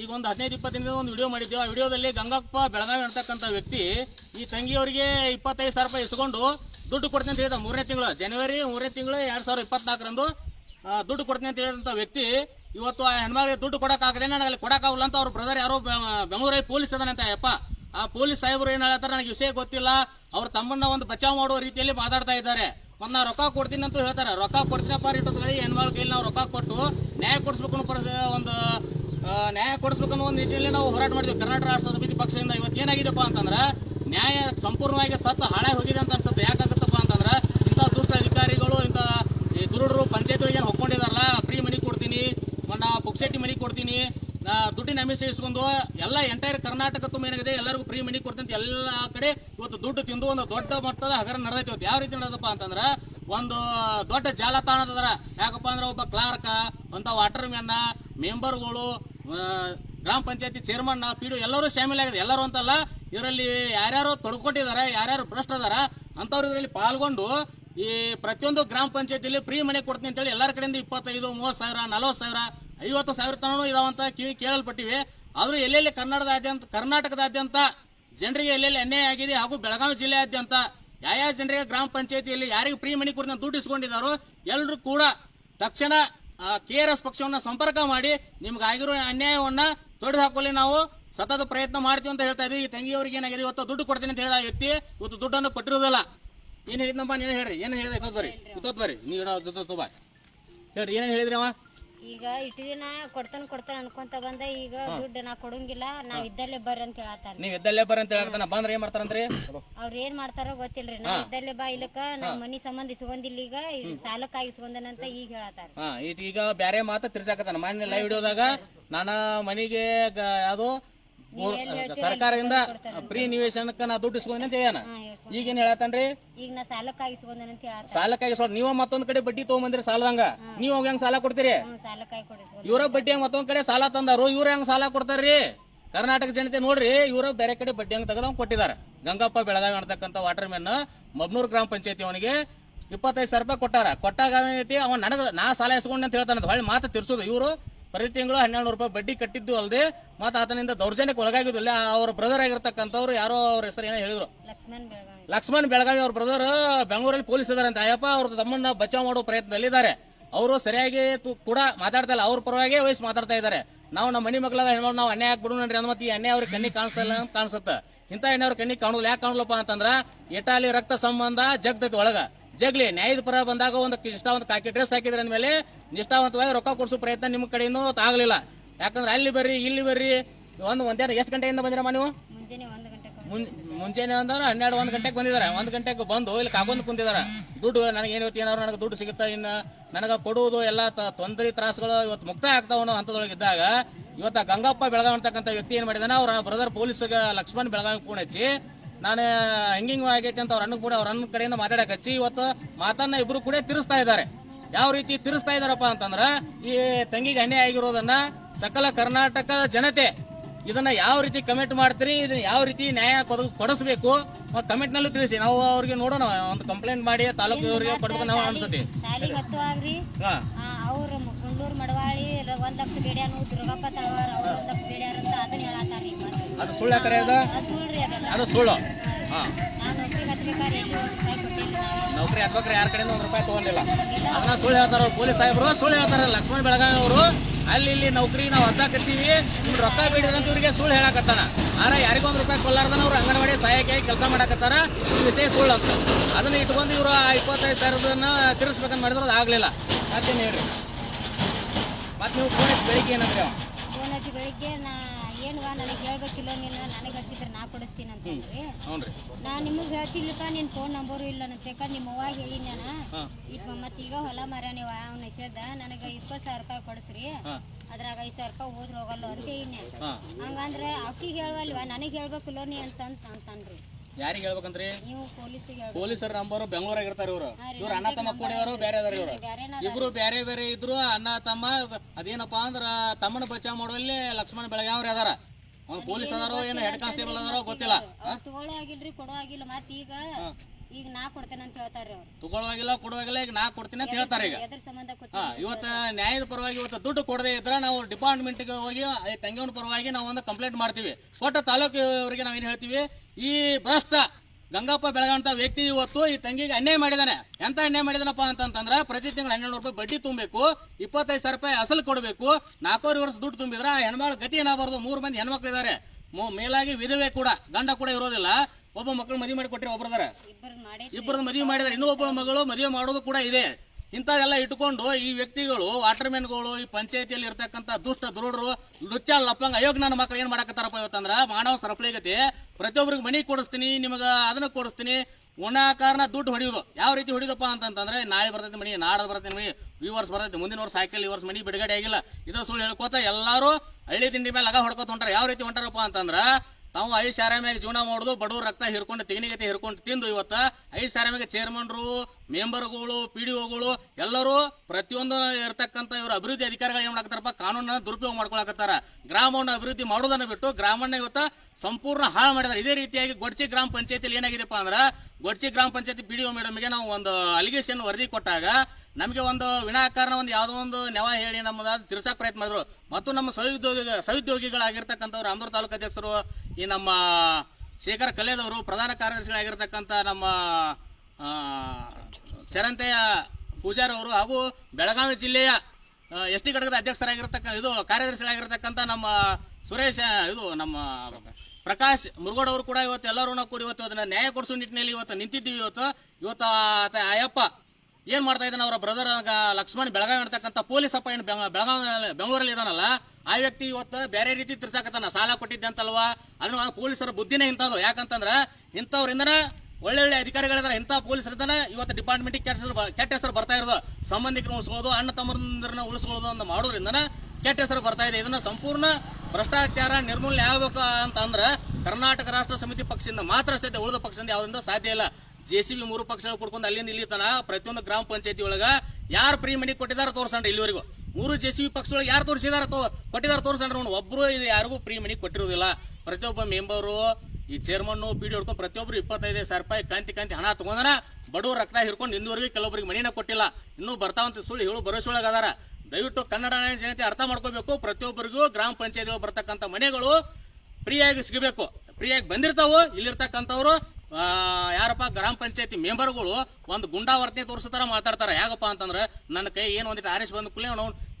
ಈಗ ಒಂದು ಹದಿನೈದು ದಿನದ ಒಂದು ವಿಡಿಯೋ ಮಾಡಿದ್ದೀವಿ ಆ ವಿಡಿಯೋದಲ್ಲಿ ಗಂಗಪ್ಪ ಬೆಳಗಾವಿ ಅಂತಕ್ಕಂಥ ವ್ಯಕ್ತಿ ಈ ತಂಗಿಯವರಿಗೆ ಇಪ್ಪತ್ತೈದು ಸಾವಿರ ರೂಪಾಯಿ ಇಸ್ಕೊಂಡು ದುಡ್ಡು ಕೊಡ್ತೀನಿ ಅಂತ ಹೇಳಿದ. ಮೂರನೇ ತಿಂಗಳು, ಜನವರಿ ಮೂರನೇ ತಿಂಗಳು ಎರಡು ಸಾವಿರದ ಇಪ್ಪತ್ನಾಲ್ಕರಂದು ದುಡ್ಡು ಕೊಡ್ತೀನಿ ಅಂತ ಹೇಳಿದಂಥ ವ್ಯಕ್ತಿ ಇವತ್ತು ಆ ಹೆಣ್ಮಗಳಿಗೆ ದುಡ್ಡು ಕೊಡಕ್ಕಾಗದೆ ನನಗೆ ಅಲ್ಲಿ ಕೊಡೋಕ್ಕಾಗಲ್ಲ ಅಂತ ಅವ್ರ ಬ್ರದರ್ ಯಾರೋ ಬೆಂಗಳೂರಲ್ಲಿ ಪೊಲೀಸ್ ಅದಾನಂತ ಅಪ್ಪ ಆ ಪೊಲೀಸ್ ಸಾಹೇಬರು ಏನು ಹೇಳ್ತಾರೆ? ನನಗೆ ವಿಷಯ ಗೊತ್ತಿಲ್ಲ. ಅವ್ರ ತಮ್ಮನ್ನ ಒಂದು ಬಚಾವ್ ಮಾಡುವ ರೀತಿಯಲ್ಲಿ ಮಾತಾಡ್ತಾ ಇದ್ದಾರೆ. ಒಂದ್ ನಾ ರೊಕ್ಕ ಕೊಡ್ತೀನಿ ಅಂತ ಹೇಳ್ತಾರೆ. ರೊಕ್ಕ ಕೊಡ್ತೀನಪ್ಪ ಇಟ್ಟದ್ಗಳಿಗೆ ಹೆಣ್ಮಗಳ ಕೈಲಿ ನಾವು ರೊಕ್ಕ ಕೊಟ್ಟು ನ್ಯಾಯ ಕೊಡಿಸ್ಬೇಕು ಒಂದು ನ್ಯಾಯ ಕೊಡಿಸ್ಬೇಕು ಅನ್ನೋ ಒಂದು ನಿಟ್ಟಿನಲ್ಲಿ ನಾವು ಹೋರಾಟ ಮಾಡಿದ್ವಿ. ಕರ್ನಾಟಕ ರಾಷ್ಟ್ರ ಸಮಿತಿ ಪಕ್ಷದಿಂದ ಇವತ್ತು ಏನಾಗಿದೆಪ್ಪ ಅಂತಂದ್ರೆ, ನ್ಯಾಯ ಸಂಪೂರ್ಣವಾಗಿ ಸತ್ತು ಹಾಳೆ ಹೋಗಿದೆ ಅಂತ ಅನ್ಸುತ್ತೆ. ಯಾಕಾಗತ್ತಪ್ಪ ಅಂತಂದ್ರೆ, ಇಂಥ ದುಷ್ಟ ಅಧಿಕಾರಿಗಳು, ಇಂಥ ದುರುಡರು ಪಂಚಾಯತ್ ಒಳಗೆ ಹೊಕ್ಕೊಂಡಿದಾರಲ್ಲ ಫ್ರೀ ಮನಿ ಕೊಡ್ತೀನಿ ಮೊನ್ನ ಪುಕ್ಸೆಟ್ಟಿ ಮನಿ ಕೊಡ್ತೀನಿ ದುಡ್ಡಿನ ಅಮಿಷ ಇಸ್ಕೊಂಡು ಎಲ್ಲ ಎಂಟೈರ್ ಕರ್ನಾಟಕ ತುಂಬ ಏನಾಗಿದೆ, ಎಲ್ಲರಿಗೂ ಫ್ರೀ ಮನಿ ಕೊಡ್ತೀನಿ ಎಲ್ಲ ಕಡೆ ಇವತ್ತು ದುಡ್ಡು ತಿಂದು ಒಂದು ದೊಡ್ಡ ಮಟ್ಟದ ಹಗರ ನಡೆದೈತಿ ಯಾವ ರೀತಿ ನಡೆದಪ್ಪ ಅಂತಂದ್ರೆ, ಒಂದು ದೊಡ್ಡ ಜಾಲತಾಣದ ಯಾಕಪ್ಪ ಅಂದ್ರೆ ಒಬ್ಬ ಕ್ಲಾರ್ಕ ಅಂತ ವಾಟರ್ ಮ್ಯಾನ್ ಮೆಂಬರ್ಗಳು ಗ್ರಾಮ ಪಂಚಾಯತಿ ಚೇರ್ಮನ್ ಪಿಡಿಒ ಎಲ್ಲರೂ ಶಾಮಿಲ್ ಆಗಿದೆ ಎಲ್ಲರೂ ಅಂತಲ್ಲ, ಇದರಲ್ಲಿ ಯಾರ್ಯಾರು ತೊಡ್ಕೊಟ್ಟಿದ್ದಾರೆ, ಯಾರ್ಯಾರು ಭ್ರಷ್ಟ ಅದಾರ, ಅಂತವ್ರು ಇದರಲ್ಲಿ ಪಾಲ್ಗೊಂಡು ಈ ಪ್ರತಿಯೊಂದು ಗ್ರಾಮ ಪಂಚಾಯತಿಯಲ್ಲಿ ಫ್ರೀ ಮನೆ ಕೊಡ್ತೀನಿ ಅಂತೇಳಿ ಎಲ್ಲರ ಕಡೆಯಿಂದ ಇಪ್ಪತ್ತೈದು, ಮೂವತ್ತು ಸಾವಿರ, ನಲವತ್ತು ಸಾವಿರ ಐವತ್ತು ಸಾವಿರ ತನೂ ಇದಾವಂತ ಕಿವಿ ಕೇಳಲ್ಪಟ್ಟಿವೆ. ಆದ್ರೂ ಎಲ್ಲೆಲ್ಲಿ ಕನ್ನಡದಾದ್ಯಂತ ಕರ್ನಾಟಕದಾದ್ಯಂತ ಜನರಿಗೆ ಎಲ್ಲೆಲ್ಲಿ ಅನ್ಯಾಯ ಆಗಿದೆ ಹಾಗೂ ಬೆಳಗಾವಿ ಜಿಲ್ಲೆಯಾದ್ಯಂತ ಯಾವ ಜನರಿಗೆ ಗ್ರಾಮ ಪಂಚಾಯತಿಯಲ್ಲಿ ಯಾರಿಗೆ ಪ್ರೀ ಮನಿ ಕೊಡ್ತೀನಿ ಅಂತ ದುಡ್ಡು ಇಸ್ಕೊಂಡಿದ್ದಾರೋ ಎಲ್ಲರೂ ಕೂಡ ತಕ್ಷಣ ಕೆ ಆರ್ ಎಸ್ ಪಕ್ಷವನ್ನ ಸಂಪರ್ಕ ಮಾಡಿ ನಿಮ್ಗೆ ಆಗಿರೋ ಅನ್ಯಾಯವನ್ನ ತೊಡೆದು ಹಾಕೊಳ್ಳಿ ನಾವು. ಸತತ ಪ್ರಯತ್ನ ಮಾಡ್ತೀವಿ ಅಂತ ಹೇಳ್ತಾ ಇದ್ದೀವಿ. ಈ ತಂಗಿಯವರಿಗೆ ಏನಾಗಿದೆ? ಇವತ್ತು ದುಡ್ಡು ಕೊಡ್ತೀನಿ ಅಂತ ಹೇಳಿದ ವ್ಯಕ್ತಿ ಇವತ್ತು ದುಡ್ಡನ್ನು ಕೊಟ್ಟಿರೋದಿಲ್ಲ. ಏನ್ ಹೇಳಿದ್ನಪ್ಪ ನೀನು ಹೇಳ್ರಿ. ಏನ್ ಹೇಳಿದ? ಬರಿ ಬರ್ರಿ. ಬರ್ರಿ. ನೀವು ಬಾ. ಹೇಳ್ರಿ ಏನೇನ್ ಹೇಳಿದ್ರಿ ಅವ? ಈಗ ಇಟ್ಟಿದಿನ ಕೊಡ್ತಾನೆ ಕೊಡ್ತಾನ ಅನ್ಕೊಂತ ಬಂದ ಈಗ ದುಡ್ಡು ನಾ ಕೊಡಂಗಿಲ್ಲ ನಾ ಇದ್ದಲ್ಲೇ ಬರ್ರಿ ಅಂತ ಹೇಳತ್ತಾರ ನೀವ್ ಇದ್ದಲ್ಲೇ ಬರ್ರಿ ಅಂತ ಹೇಳ್ತಾನ ಬಂದ್ರೆ ಏನ್ ಮಾಡ್ತಾರಂತ್ರಿ? ಅವ್ರ ಏನ್ ಮಾಡ್ತಾರೋ ಗೊತ್ತಿಲ್ರಿ ನಾ ಇದ್ದಲ್ಲೇ ಬಾ ಇಲ್ಲಕ ನಾ ಮನಿ ಸಂಬಂಧ ಇಸ್ಕೊಂಡಿಲ್ಲ ಈಗ ಸಾಲಕ್ಕಾಗಿ ಇಸ್ಕೊಂಡನಂತ ಈಗ ಹೇಳತ್ತಾರ ಈಗ ಬ್ಯಾರೆ ಮಾತ ತಿರ್ಸಾಕತ್ತಾನ. ಮಾನ್ಯ ಲೈವ್ ವಿಡಿಯೋದಾಗ ನಾನ ಮನಿಗೆ ಯಾವ್ದು? ಮೂರ್- ಸರ್ಕಾರದಿಂದ ಫ್ರೀ ನಿವೇಶನಕ್ಕ ನಾ ದುಡ್ಡು ಇಸ್ಕೊಂಡಿ ಅಂತ ಹೇಳ್ಯಾನ. ಈಗ ಏನ್ ಈಗೇನ್ ಹೇಳತ್ತನ್ರಿ? ಈಗ ನಾ ಸಾಲಕ್ಕಾಗಿ ಅಂತ ಸಾಲಕ್ಕಾಗಿ ಸ್ವಲ್ಪ ನೀವ ಮತ್ತೊಂದ್ ಕಡೆ ಬಡ್ಡಿ ತಗೊಂಬಂದ್ರಿ ಸಾಲದಂಗ. ನೀವ್ ಅವಾಗ ಹೆಂಗ್ ಸಾಲ ಕೊಡ್ತೀರಿ? ಹ್ಮ್ ಸಾಲಕ್ಕಾಗಿ ಕೊಡಿಸ್ಕೊಂಡ್ ಇವ್ರ ಬಡ್ಡಿ ಹೆಂಗ್ ಮತ್ತೊಂದ್ ಕಡೆ ಸಾಲ ತಂದಾರು ಇವ್ರ ಹೆಂಗ್ ಸಾಲ ಕೊಡ್ತಾರ್ರಿ? ಕರ್ನಾಟಕ ಜನತೆ ನೋಡ್ರಿ ಇವ್ರ ಬೇರೆ ಕಡೆ ಬಡ್ಡಿ ಹೆಂಗ್ ತೆಗೆದ ಕೊಟ್ಟಿದಾರ ಗಂಗಪ್ಪ ಬೆಳಗಾವಿ ಅಂತಕ್ಕಂಥ ವಾಟರ್ ಮ್ಯಾನ್ ಮಬ್ನೂರ್ ಗ್ರಾಮ ಪಂಚಾಯತಿ ಅವನಿಗೆ ಇಪ್ಪತ್ತೈದು ಸಾವಿರ ರೂಪಾಯಿ ಕೊಟ್ಟಾರ. ಕೊಟ್ಟಾಗ ಏನೈತಿ ಅವ ನನಗ ನಾ ಸಾಲ ಇಸ್ಕೊಂಡೆ ಅಂತ ಹೇಳ್ತಾನ ಹೊಳ್ಳಿ ಮಾತು ತಿರ್ಸೋದು ಇವರು. ಪ್ರತಿ ತಿಂಗಳು ಹನ್ನೆರಡು ರೂಪಾಯಿ ಬಡ್ಡಿ ಕಟ್ಟಿದ್ದು ಅಲ್ಲದೆ ಮತ್ತೆ ಆತನಿಂದ ದೌರ್ಜನ್ಯಕ್ಕೆ ಒಳಗಾಗಿದ್ದಿಲ್ಲ ಅವ್ರ ಬ್ರದರ್ ಆಗಿರ್ತಕ್ಕಂಥವ್ರು ಯಾರೋ ಅವ್ರ ಹೆಸರು ಏನೋ ಹೇಳಿದ್ರು. ಲಕ್ಷ್ಮಣ್ ಬೆಳಗಾವಿ. ಲಕ್ಷ್ಮಣ್ ಬೆಳಗಾವಿ ಅವ್ರ ಬ್ರದರ್ ಬೆಂಗಳೂರಲ್ಲಿ ಪೊಲೀಸ್ ಇದಾರಂತ ಅಯ್ಯಪ್ಪ ಅವ್ರ ತಮ್ಮನ್ನ ಬಚಾವ್ ಮಾಡೋ ಪ್ರಯತ್ನದಲ್ಲಿದ್ದಾರೆ ಅವರು ಸರಿಯಾಗಿ ಕೂಡ ಮಾತಾಡ್ತಾ ಇಲ್ಲ. ಅವ್ರ ಪರವಾಗಿ ವಯಸ್ಸು ಮಾತಾಡ್ತಾ ಇದ್ದಾರೆ. ನಾವು ನಮ್ಮ ಮನಿ ಮಕ್ಕಳ ಹೆಣ್ಮಕ್ಳು ನಾವು ಅನ್ಯಾಯ ಹಾಕ್ಬಿಡು ನೋಡ್ರಿ ಅಂದ್ರೆ ಮತ್ತೆ ಈ ಅನ್ಯಾಯ ಅವ್ರಿಗೆ ಕಣ್ಣಿಗೆ ಕಾಣಿಸ್ತಾ ಇಲ್ಲ ಅಂತ ಕಾಣಿಸುತ್ತೆ. ಇಂಥ ಎಣ್ಣೆ ಅವ್ರ ಕಣ್ಣಿಗೆ ಕಾಣುದಿಲ್ಲ. ಯಾಕೆ ಕಾಣಲಪ್ಪ ಅಂತಂದ್ರ ಇಟಾಲಿ ರಕ್ತ ಸಂಬಂಧ ಜಗ್ದೈತಿ ಒಳಗ. ಜಗ್ಲಿ ನ್ಯಾಯದ ಪರ ಬಂದಾಗ ಒಂದು ನಿಷ್ಠಾವಂತ ಕಾಕಿ ಡ್ರೆಸ್ ಹಾಕಿದ್ರೆ ಅಂದಮೇಲೆ ನಿಷ್ಠಾವಂತವಾಗಿ ರೊಕ್ಕ ಕೊಡಿಸೋ ಪ್ರಯತ್ನ ನಿಮ್ಮ ಕಡೆಯಿಂದ ಆಗಲಿಲ್ಲ ಯಾಕಂದ್ರೆ ಅಲ್ಲಿ ಬರ್ರಿ ಇಲ್ಲಿ ಬರ್ರಿ ಒಂದು ಒಂದೇ ಎಷ್ಟು ಗಂಟೆಯಿಂದ ಬಂದಿರಮ್ಮ ನೀವು? ಮುಂಜಾನೆ ಅಂದ್ರೆ ಹನ್ನೆರಡು ಒಂದು ಗಂಟೆಗೆ ಬಂದಿದ್ದಾರೆ ಒಂದು ಗಂಟೆಗೆ ಬಂದು ಇಲ್ಲಿ ಕಾಕೊಂದು ಕುಂತಿದ್ದಾರೆ ದುಡ್ಡು ನನಗೆ ಏನು ಏನಾದ್ರು ನನಗೆ ದುಡ್ಡು ಸಿಗುತ್ತಾ ಇನ್ನು? ನನಗೆ ಕೊಡುವುದು ಎಲ್ಲ ತೊಂದರೆ ತ್ರಾಸುಗಳು ಇವತ್ತು ಮುಕ್ತ ಆಗ್ತಾವ ಅನ್ನೋ ಹಂತದೊಳಗೆ ಇದ್ದಾಗ ಇವತ್ತು ಗಂಗಪ್ಪ ಬೆಳಗಾವಿ ಅಂತಕ್ಕಂಥ ವ್ಯಕ್ತಿ ಏನು ಮಾಡಿದಾನೆ? ಅವ್ರ ಬ್ರದರ್ ಪೊಲೀಸ್ಗೆ ಲಕ್ಷ್ಮಣ್ ಬೆಳಗಾವಿ ಫೋನ್ ಹಚ್ಚಿ ನಾನು ಹೆಂಗಿಂಗ್ ಆಗೈತೆ ಅಂತ ಅವ್ರ ಅಣ್ಣ ಕೂಡ ಅವ್ರ ಅಣ್ಣ ಕಡೆಯಿಂದ ಮಾತಾಡಕ್ ಹಚ್ಚಿ ಇವತ್ತು ಮಾತನ್ನ ಇಬ್ರು ಕೂಡ ತಿರ್ಸ್ತಾ ಇದ್ದಾರೆ. ಯಾವ ರೀತಿ ತಿರ್ಸ್ತಾ ಇದಾರಪ್ಪ ಅಂತಂದ್ರ ಈ ತಂಗಿಗೆ ಅನ್ಯಾಯ ಆಗಿರೋದನ್ನ ಸಕಲ ಕರ್ನಾಟಕ ಜನತೆ ಇದನ್ನ ಯಾವ ರೀತಿ ಕಮೆಂಟ್ ಮಾಡ್ತೀರಿ ಇದನ್ನ ಯಾವ ರೀತಿ ನ್ಯಾಯ ಕೊಡ- ಕೊಡಿಸ್ಬೇಕು ಮತ್ತೆ ಕಮೆಂಟ್ ನಲ್ಲೂ ತಿಳಿಸಿ. ನಾವು ಅವ್ರಿಗೆ ನೋಡೋಣ ಒಂದು ಕಂಪ್ಲೇಂಟ್ ಮಾಡಿ ತಾಲೂಕು ಅವರಿಗೆ ಕೊಡ್ಬೇಕು ನಾವು ಅನ್ಸತಿ ಗುಂಡೂರ್ ಮಡವಾಳಿ ಒಂದು ಲಕ್ಷ ಬೇಡ್ಯಾನು ದುರ್ಗಪ್ಪ ತಳವಾರ ಅವ್ರ ಒಂದ್ ಲಕ್ಷ ಬೇಡ್ಯಾರ ಅಂತ ಅದನ್ನ ಹೇಳತ್ತಾರ್ರಿ ಅದು ಸುಳ್ಳು ಯಾಕರೆ ಅದು ಅದೆಲ್ಲ. ಅದು ಸುಳ್ಳು. ಹಾ. ನಾನು ನೌಕರಿಗೆ ಹತ್ಬೇಕಾದ್ರೆ ಎಲ್ಲಿ ಒಂದ್ ರೂಪಾಯಿ ಕೊಟ್ಟಿಲ್ಲ ನೌಕರಿ ಹಾಕ್ಬೇಕ್ರೆ ಯಾರ ಕಡೆಯಿಂದ ಒಂದು ರೂಪಾಯಿ ತಗೊಂಡಿಲ್ಲ. ಅದನ್ನ ಸುಳ್ಳು ಹೇಳ್ತಾರ ಅವ್ರು ಪೊಲೀಸ್ ಸಾಹೇಬರು ಸುಳ್ಳು ಹೇಳ್ತಾರೆ ಲಕ್ಷ್ಮಣ್ ಬೆಳಗಾವಿ ಅವರು. ಅಲ್ಲಿ ಇಲ್ಲಿ ನೌಕರಿ ನಾವು ಹತ್ತಾಕತ್ತೀವಿ ನಿಮ್ ರೊಕ್ಕ ಬೇಡಿದ್ರಂತ ಇವರಿಗೆ ಸುಳ್ಳು ಹೇಳಕತ್ತಾನ. ಆದ್ರೆ ಯಾರಿಗೂ ಒಂದ್ ರೂಪಾಯಿ ಕೊಲ್ಲಾರ್ದನ ಅವ್ರು ಅಂಗನವಾಡಿ ಸಹಾಯಕ್ಕೆ ಕೆಲಸ ಮಾಡಕತ್ತಾರ. ಈ ವಿಷಯ ಸುಳ್ಳು ಅಂತ. ಅದನ್ನ ಇಟ್ಕೊಂಡು ಇವರು ಇಪ್ಪತ್ತೈದು ಸಾವಿರದನ್ನ ತಿರ್ಸ್ಬೇಕಂತ ಮಾಡಿದ್ರು ಅದು ಆಗ್ಲಿಲ್ಲ. ಮತ್ತೇನು ಹೇಳ್ರಿ? ನೀವು ಫೋನ್ ಹಚ್ಚಿ ಬೆಳಿಗ್ಗೆ ಏನಂದ್ರೆ ಅವ? ಫೋನ್ ಹಚ್ಚಿ ಬೆಳಿಗ್ಗೆ ನಾ ಏನ್ವಾ ನನಗೆ ಹೇಳ್ಬೇಕಿಲ್ಲ ನೀನು ನನಗೆ ಹಚ್ಚಿದ್ರೆ ನಾ ಕೊಡಿಸ್ತೀನಿ ಅಂತ ಹೇಳಿ ಹ್ಞೂ ನಾ ನಿಮಗೆ ಹೇಳ್ತಿಲ್ಲಪ್ಪ ನಿನ್ ಫೋನ್ ನಂಬರು ಇಲ್ಲ ನಿಮ್ಮ ಅವ್ವಾಗ ಹೇಳಿ ನಾನು. ಹಾಂ. ಈಗ ಮತ್ತೆ ಈಗ ಹೊಲ ಮರ ನೀವು ಅವ್ನ ಹೆಸದ ನನಗೆ ಇಪ್ಪತ್ತು ಸಾವಿರ ರೂಪಾಯಿ ಕೊಡಿಸ್ರಿ. ಹಾಂ. ಅದ್ರಾಗ ಐದು ಸಾವಿರ ರೂಪಾಯಿ ಹೋದ್ರೆ ಹೋಗಲ್ಲ ಅಂತ ಹೇಳಿ ಹಾಂ. ಹಂಗಂದ್ರೆ ಅಕ್ಕಿಗೆ ಹೇಳುವಲ್ವಾ ನನಗೆ ಹೇಳ್ಬೇಕಿಲ್ಲ ನೀ ಅಂತ ಅಂತ ಅಂತನ್ರಿ ಯಾರಿಗೆ ಹೇಳ್ಬೇಕಂತ್ರಿ ನೀವು ಪೊಲೀಸಿಗೆ ಪೊಲೀಸರ ನಂಬರು ಬೆಂಗಳೂರಾಗ ಇರ್ತಾರೆ ಇವರು. ಇವ್ರ ಅಣ್ಣ ತಮ್ಮ ಕೂಡಿಯವರು ಬೇರೆ ಅದಾರ ಇವರು. ಇಬ್ರು ಬೇರೆ ಬೇರೆ ಇದ್ರು ಅಣ್ಣ ತಮ್ಮ ಅದೇನಪ್ಪಾ ಅಂದ್ರ ತಮ್ಮನ ಬಚಾವ್ ಮಾಡುವಲ್ಲಿ ಲಕ್ಷ್ಮಣ ಬೆಳಗಾವ್ರಿ ಅದಾರ. ಅವ್ನು ಪೊಲೀಸ್ ಅದಾರೋ ಏನೋ ಹೆಡ್ ಕಾನ್ಸ್ಟೇಬಲ್ ಅದಾರೋ ಗೊತ್ತಿಲ್ಲ. ಆಗಿಲ್ರಿ ಕೊಡೋ ಆಗಿಲ್ಲ ಮತ್ತೆ ಈಗ ನಾ ಕೊಡ್ತೇನೆ ಅಂತ ಹೇಳ್ತಾರ್ರಿ ಅವ್ರು. ತಗೊಳ್ಳುವಾಗಿಲ್ಲ ಕೊಡುವಾಗಿಲ್ಲ ಈಗ ನಾ ಕೊಡ್ತೀನಿ ಅಂತ ಹೇಳ್ತಾರೆ ಈಗ. ಎದ್ರ ಸಂಬಂಧ ಕೊಟ್ಟು ಹಾ ಇವತ್ತ ನ್ಯಾಯದ ಪರವಾಗಿ ಇವತ್ತು ದುಡ್ಡು ಕೊಡದೆ ಇದ್ರೆ ನಾವು ಡಿಪಾರ್ಟ್ಮೆಂಟ್ಗೆ ಹೋಗಿ ಈ ತಂಗಿಯವನ ಪರವಾಗಿ ನಾವು ಒಂದು ಕಂಪ್ಲೇಂಟ್ ಮಾಡ್ತೀವಿ. ಕೊಟ್ಟ ತಾಲೂಕು ಅವರಿಗೆ ನಾವೇನ್ ಹೇಳ್ತೀವಿ? ಈ ಭ್ರಷ್ಟ ಗಂಗಪ್ಪ ಬೆಳಗಂತ ವ್ಯಕ್ತಿ ಇವತ್ತು ಈ ತಂಗಿಗೆ ಅನ್ಯಾಯ ಮಾಡಿದಾನೆ. ಎಂತ ಅನ್ಯಾಯ ಮಾಡಿದಾನಪ್ಪ ಅಂತಂದ್ರ ಪ್ರತಿ ತಿಂಗಳು ಹನ್ನೆರಡು ರೂಪಾಯಿ ಬಡ್ಡಿ ತುಂಬಬೇಕು ಇಪ್ಪತ್ತೈದು ಸಾವಿರ ರೂಪಾಯಿ ಅಸಲು ಕೊಡಬೇಕು ನಾಲ್ಕೂವರೆ ವರ್ಷ ದುಡ್ಡು ತುಂಬಿದ್ರೆ ಆ ಹೆಣ್ಮಾಳ ಗತಿ ಏನಾಗಬಾರ್ದು ಮೂರು ಮಂದಿ ಹೆಣ್ಮಕ್ಳು ಮೇಲಾಗಿ ವಿಧವೆ ಕೂಡ ಗಂಡ ಕೂಡ ಇರೋದಿಲ್ಲ. ಒಬ್ಬ ಮಕ್ಕಳು ಮದುವೆ ಮಾಡಿ ಕೊಟ್ಟರೆ ಒಬ್ಬರದಾರ ಇಬ್ಬರ ಇಬ್ಬರದ್ದು ಮದುವೆ ಮಾಡಿದಾರೆ. ಇನ್ನೂ ಒಬ್ಬ ಮಗಳು ಮದುವೆ ಮಾಡೋದು ಕೂಡ ಇದೆ. ಇಂಥದೆಲ್ಲ ಇಟ್ಕೊಂಡು ಈ ವ್ಯಕ್ತಿಗಳು ವಾಟರ್ ಮ್ಯಾನ್ಗಳು ಈ ಪಂಚಾಯತಿಯಲ್ಲಿ ಇರ್ತಕ್ಕಂಥ ದುಷ್ಟ ದುರುಡರು ಲುಚ್ಚ ಲಪ್ಪಂಗ ಅಯೋಗ್ ನನ್ನ ಮಕ್ಕಳು ಏನ್ ಮಾಡಕತ್ತಾರಪ್ಪ ಇವತ್ತಂದ್ರ ಮಾನವ ಸರಪಳಿಗತಿ ಪ್ರತಿಯೊಬ್ಬರಿಗೆ ಮನಿ ಕೊಡಿಸ್ತೀನಿ ನಿಮಗ ಅದನ್ನ ಕೊಡಿಸ್ತೀನಿ ಕಾರಣ ದುಡ್ಡು ಹೊಡಿಯೋದು ಯಾವ ರೀತಿ ಹೊಡಿದಪ್ಪ ಅಂತಂದ್ರೆ ನಾಳೆ ಬರ್ತೈತೆ ಮನಿ ನಾಡದ ಬರ್ತೈತೆ ಮನಿ ಈ ವರ್ಷ ಬರ್ತೈತೆ ಮುಂದಿನ ವರ್ಷ ಸೈಕಲ್ ಈ ವರ್ಷ ಮನಿ ಬಿಡುಗಡೆ ಆಗಿಲ್ಲ. ಇದ ಸುಳ್ಳು ಹೇಳ್ಕೊತ ಎಲ್ಲಾರು ಹಳ್ಳಿ ತಿಂಡಿ ಮೇಲೆ ಲಗ ಹೊಡ್ಕೊತ ಹೊಂಟಾರ. ಯಾವ ರೀತಿ ಹೊಂಟಾರಪ್ಪ ಅಂತಂದ್ರ ತಾವು ಐದು ಆರಾಮಾಗಿ ಜೀವನ ಮಾಡುದು, ಬಡವ್ರ ರಕ್ತ ಹಿರ್ಕೊಂಡು ತೆಗಿನಿಗತಿ ಹಿರ್ಕೊಂಡು ತಿಂದು ಇವತ್ತ ಐದು ಆರಾಮಾಗಿ ಚೇರ್ಮನ್ರು ಮೆಂಬರ್ಗಳು ಪಿ ಡಿ ಒಗಳು ಎಲ್ಲರೂ ಪ್ರತಿಯೊಂದು ಇರತಕ್ಕಂತ ಇವರು ಅಭಿವೃದ್ಧಿ ಅಧಿಕಾರಿಗಳು ಏನ್ ಮಾಡಕತ್ತಾರಪ್ಪ? ಕಾನೂನನ್ನ ದುರುಪಯೋಗ ಮಾಡ್ಕೊಳಕತ್ತಾರ. ಗ್ರಾಮವನ್ನು ಅಭಿವೃದ್ಧಿ ಮಾಡೋದನ್ನ ಬಿಟ್ಟು ಗ್ರಾಮನ್ನ ಇವತ್ತ ಸಂಪೂರ್ಣ ಹಾಳು ಮಾಡಿದಾರೆ. ಇದೇ ರೀತಿಯಾಗಿ ಗೊಡ್ಚಿ ಗ್ರಾಮ ಪಂಚಾಯತಿಯಲ್ಲಿ ಏನಾಗಿದೆಪ್ಪ ಅಂದ್ರೆ, ಗೊಡ್ಚಿ ಗ್ರಾಮ ಪಂಚಾಯತಿ ಪಿ ಡಿ ಒ ಮೇಡಮ್ಗೆ ನಾವು ಒಂದು ಅಲಿಗೇಷನ್ ವರದಿ ಕೊಟ್ಟಾಗ ನಮಗೆ ಒಂದು ವಿನಾಕಾರಣ ಒಂದು ಯಾವುದೋ ಒಂದು ನೆವ ಹೇಳಿ ನಮ್ಮದ ತಿರ್ಸಕ್ ಪ್ರಯತ್ನ ಮಾಡಿದ್ರು. ಮತ್ತು ನಮ್ಮ ಸಹೋದ್ಯೋಗಿ ಸಹೋದ್ಯೋಗಿಗಳಾಗಿರ್ತಕ್ಕಂಥವ್ರು ಅಮೃತ ತಾಲೂಕು ಅಧ್ಯಕ್ಷರು ಈ ನಮ್ಮ ಶೇಖರ್ ಕಲೇದವರು ಪ್ರಧಾನ ಕಾರ್ಯದರ್ಶಿಗಳಾಗಿರ್ತಕ್ಕಂಥ ನಮ್ಮ ಚರಂತೆಯ ಪೂಜಾರ್ ಅವರು ಹಾಗೂ ಬೆಳಗಾವಿ ಜಿಲ್ಲೆಯ ಎಸ್ ಟಿ ಘಟಕದ ಅಧ್ಯಕ್ಷರಾಗಿರ್ತಕ್ಕ, ಇದು ಕಾರ್ಯದರ್ಶಿಗಳಾಗಿರ್ತಕ್ಕಂಥ ನಮ್ಮ ಸುರೇಶ್, ಇದು ನಮ್ಮ ಪ್ರಕಾಶ್ ಮುರುಗೋಡ್ ಅವರು ಕೂಡ ಇವತ್ತು ಎಲ್ಲರೂ ಕೂಡ ಇವತ್ತು ಅದನ್ನ ನ್ಯಾಯ ಕೊಡಿಸುವ ನಿಟ್ಟಿನಲ್ಲಿ ಇವತ್ತು ನಿಂತಿದ್ದೀವಿ ಇವತ್ತು. ಇವತ್ತು ಅಯ್ಯಪ್ಪ ಏನ್ ಮಾಡ್ತಾ ಇದ್ದಾನೆ ಅವರ ಬ್ರದರ್ ಲಕ್ಷ್ಮಣ್ ಬೆಳಗಾವಿ ಇರ್ತಕ್ಕಂಥ ಪೊಲೀಸ್ ಅಪ್ಪ ಏನು ಬೆಳಗಾವಿ ಬೆಂಗಳೂರಲ್ಲಿ ಇದಾನಲ್ಲ ಆ ವ್ಯಕ್ತಿ ಇವತ್ತು ಬೇರೆ ರೀತಿ ತಿರ್ಸಾಕತ್ತಾನ. ಸಾಲ ಕೊಟ್ಟಿದ್ದೆ ಅಂತಲ್ವಾ? ಅದನ್ನ ಪೊಲೀಸರ ಬುದ್ಧಿನೇ ಇಂಥದ್ದು. ಯಾಕಂತಂದ್ರ ಇಂಥವ್ರಿಂದನೇ ಒಳ್ಳೆ ಒಳ್ಳೆ ಅಧಿಕಾರಿಗಳಿದ್ದಾರೆ ಇಂಥ ಪೊಲೀಸರಿದ್ದಾನೆ ಇವತ್ತು ಡಿಪಾರ್ಟ್ಮೆಂಟ್ ಕೆಟ್ಟ ಹೆಸರು ಕೆಟ್ಟ ಹೆಸರು ಬರ್ತಾ ಇರೋದು. ಸಂಬಂಧಿಕರನ್ನ ಉಳಿಸ್ಕೊಳ್ಳೋದು, ಅಣ್ಣ ತಮ್ಮಂದ್ರನ್ನ ಉಳಿಸ್ಕೊಳ್ಳೋದು ಅಂತ ಮಾಡೋದ್ರಿಂದನ ಕೆಟ್ಟ ಹೆಸರು ಬರ್ತಾ ಇದೆ. ಇದನ್ನ ಸಂಪೂರ್ಣ ಭ್ರಷ್ಟಾಚಾರ ನಿರ್ಮೂಲನೆ ಆಗ್ಬೇಕು ಅಂತ ಅಂದ್ರ ಕರ್ನಾಟಕ ರಾಷ್ಟ್ರ ಸಮಿತಿ ಪಕ್ಷದಿಂದ ಮಾತ್ರ ಸಹಿತ ಉಳಿದ ಪಕ್ಷದಿಂದ ಯಾವ್ದಿಂದ ಸಾಧ್ಯ ಇಲ್ಲ. ಜೆ ಸಿ ಬಿ ಮೂರು ಪಕ್ಷಗಳು ಕೊಡ್ಕೊಂಡು ಅಲ್ಲಿಂದ ಇಲ್ಲಿ ತನ ಪ್ರತಿಯೊಂದು ಗ್ರಾಮ ಪಂಚಾಯತಿ ಒಳಗ ಯಾರು ಪ್ರೀ ಮನಿ ಕೊಟ್ಟಿದಾರ ತೋರ್ಸಂಡ್ರಿ ಇಲ್ಲಿವರೆಗೂ. ಮೂರು ಜೆ ಸಿ ಬಿ ಪಕ್ಷಗಳು ಯಾರು ತೋರಿಸಿದಾರ ಕೊಟ್ಟಿದಾರ ತೋರ್ಸಂಡ್ರಿ ಅವ್ನು ಒಬ್ರು ಇದು ಯಾರಿಗೂ ಪ್ರೀ ಮನಿ ಕೊಟ್ಟಿರೋದಿಲ್ಲ ಪ್ರತಿಯೊಬ್ಬ ಮೆಂಬರು, ಈ ಚೇರ್ಮನ್ ಪಿ ಡಿ ಹೊಡ್ಕೊಂಡು ಪ್ರತಿಯೊಬ್ರು ಇಪ್ಪತ್ತೈದು ಸಾವಿರ ರೂಪಾಯಿ ಕಾಂತಿ ಕಾಂತಿ ಹಣ ತಗೊಂಡ್ರ ಬಡವ್ರು ರಕ್ತ ಹಿರ್ಕೊಂಡು ಇಂದುವರೆಗೂ ಕೆಲವೊಬ್ಬರಿಗೆ ಮನಿನ ಕೊಟ್ಟಿಲ್ಲ. ಇನ್ನೂ ಬರ್ತಾವಂತ ಸುಳ್ಳು, ಹೇಳು ಭರವಸೆ ಅದಾರ. ದಯವಿಟ್ಟು ಕನ್ನಡ ಜನತೆ ಅರ್ಥ ಮಾಡ್ಕೋಬೇಕು. ಪ್ರತಿಯೊಬ್ಬರಿಗೂ ಗ್ರಾಮ ಪಂಚಾಯತಿಗಳು ಬರ್ತಕ್ಕಂಥ ಮನೆಗಳು ಫ್ರೀಯಾಗಿ ಸಿಗಬೇಕು. ಫ್ರೀಯಾಗಿ ಬಂದಿರ್ತಾವು, ಇಲ್ಲಿರ್ತಕ್ಕಂಥವ್ರು. ಯಾರಪ್ಪ ಗ್ರಾಮ ಪಂಚಾಯತಿ ಮೆಂಬರ್ಗಳು ಒಂದು ಗುಂಡಾವರ್ತನೆ ತೋರಿಸ್ತಾರ ಮಾತಾಡ್ತಾರ. ಯಾಕಪ್ಪ ಅಂತಂದ್ರೆ ನನ್ನ ಕೈ ಏನು ಒಂದಿಟ್ಟು ಆರಿಸ್ ಬಂದ ಕೂಡಲೇ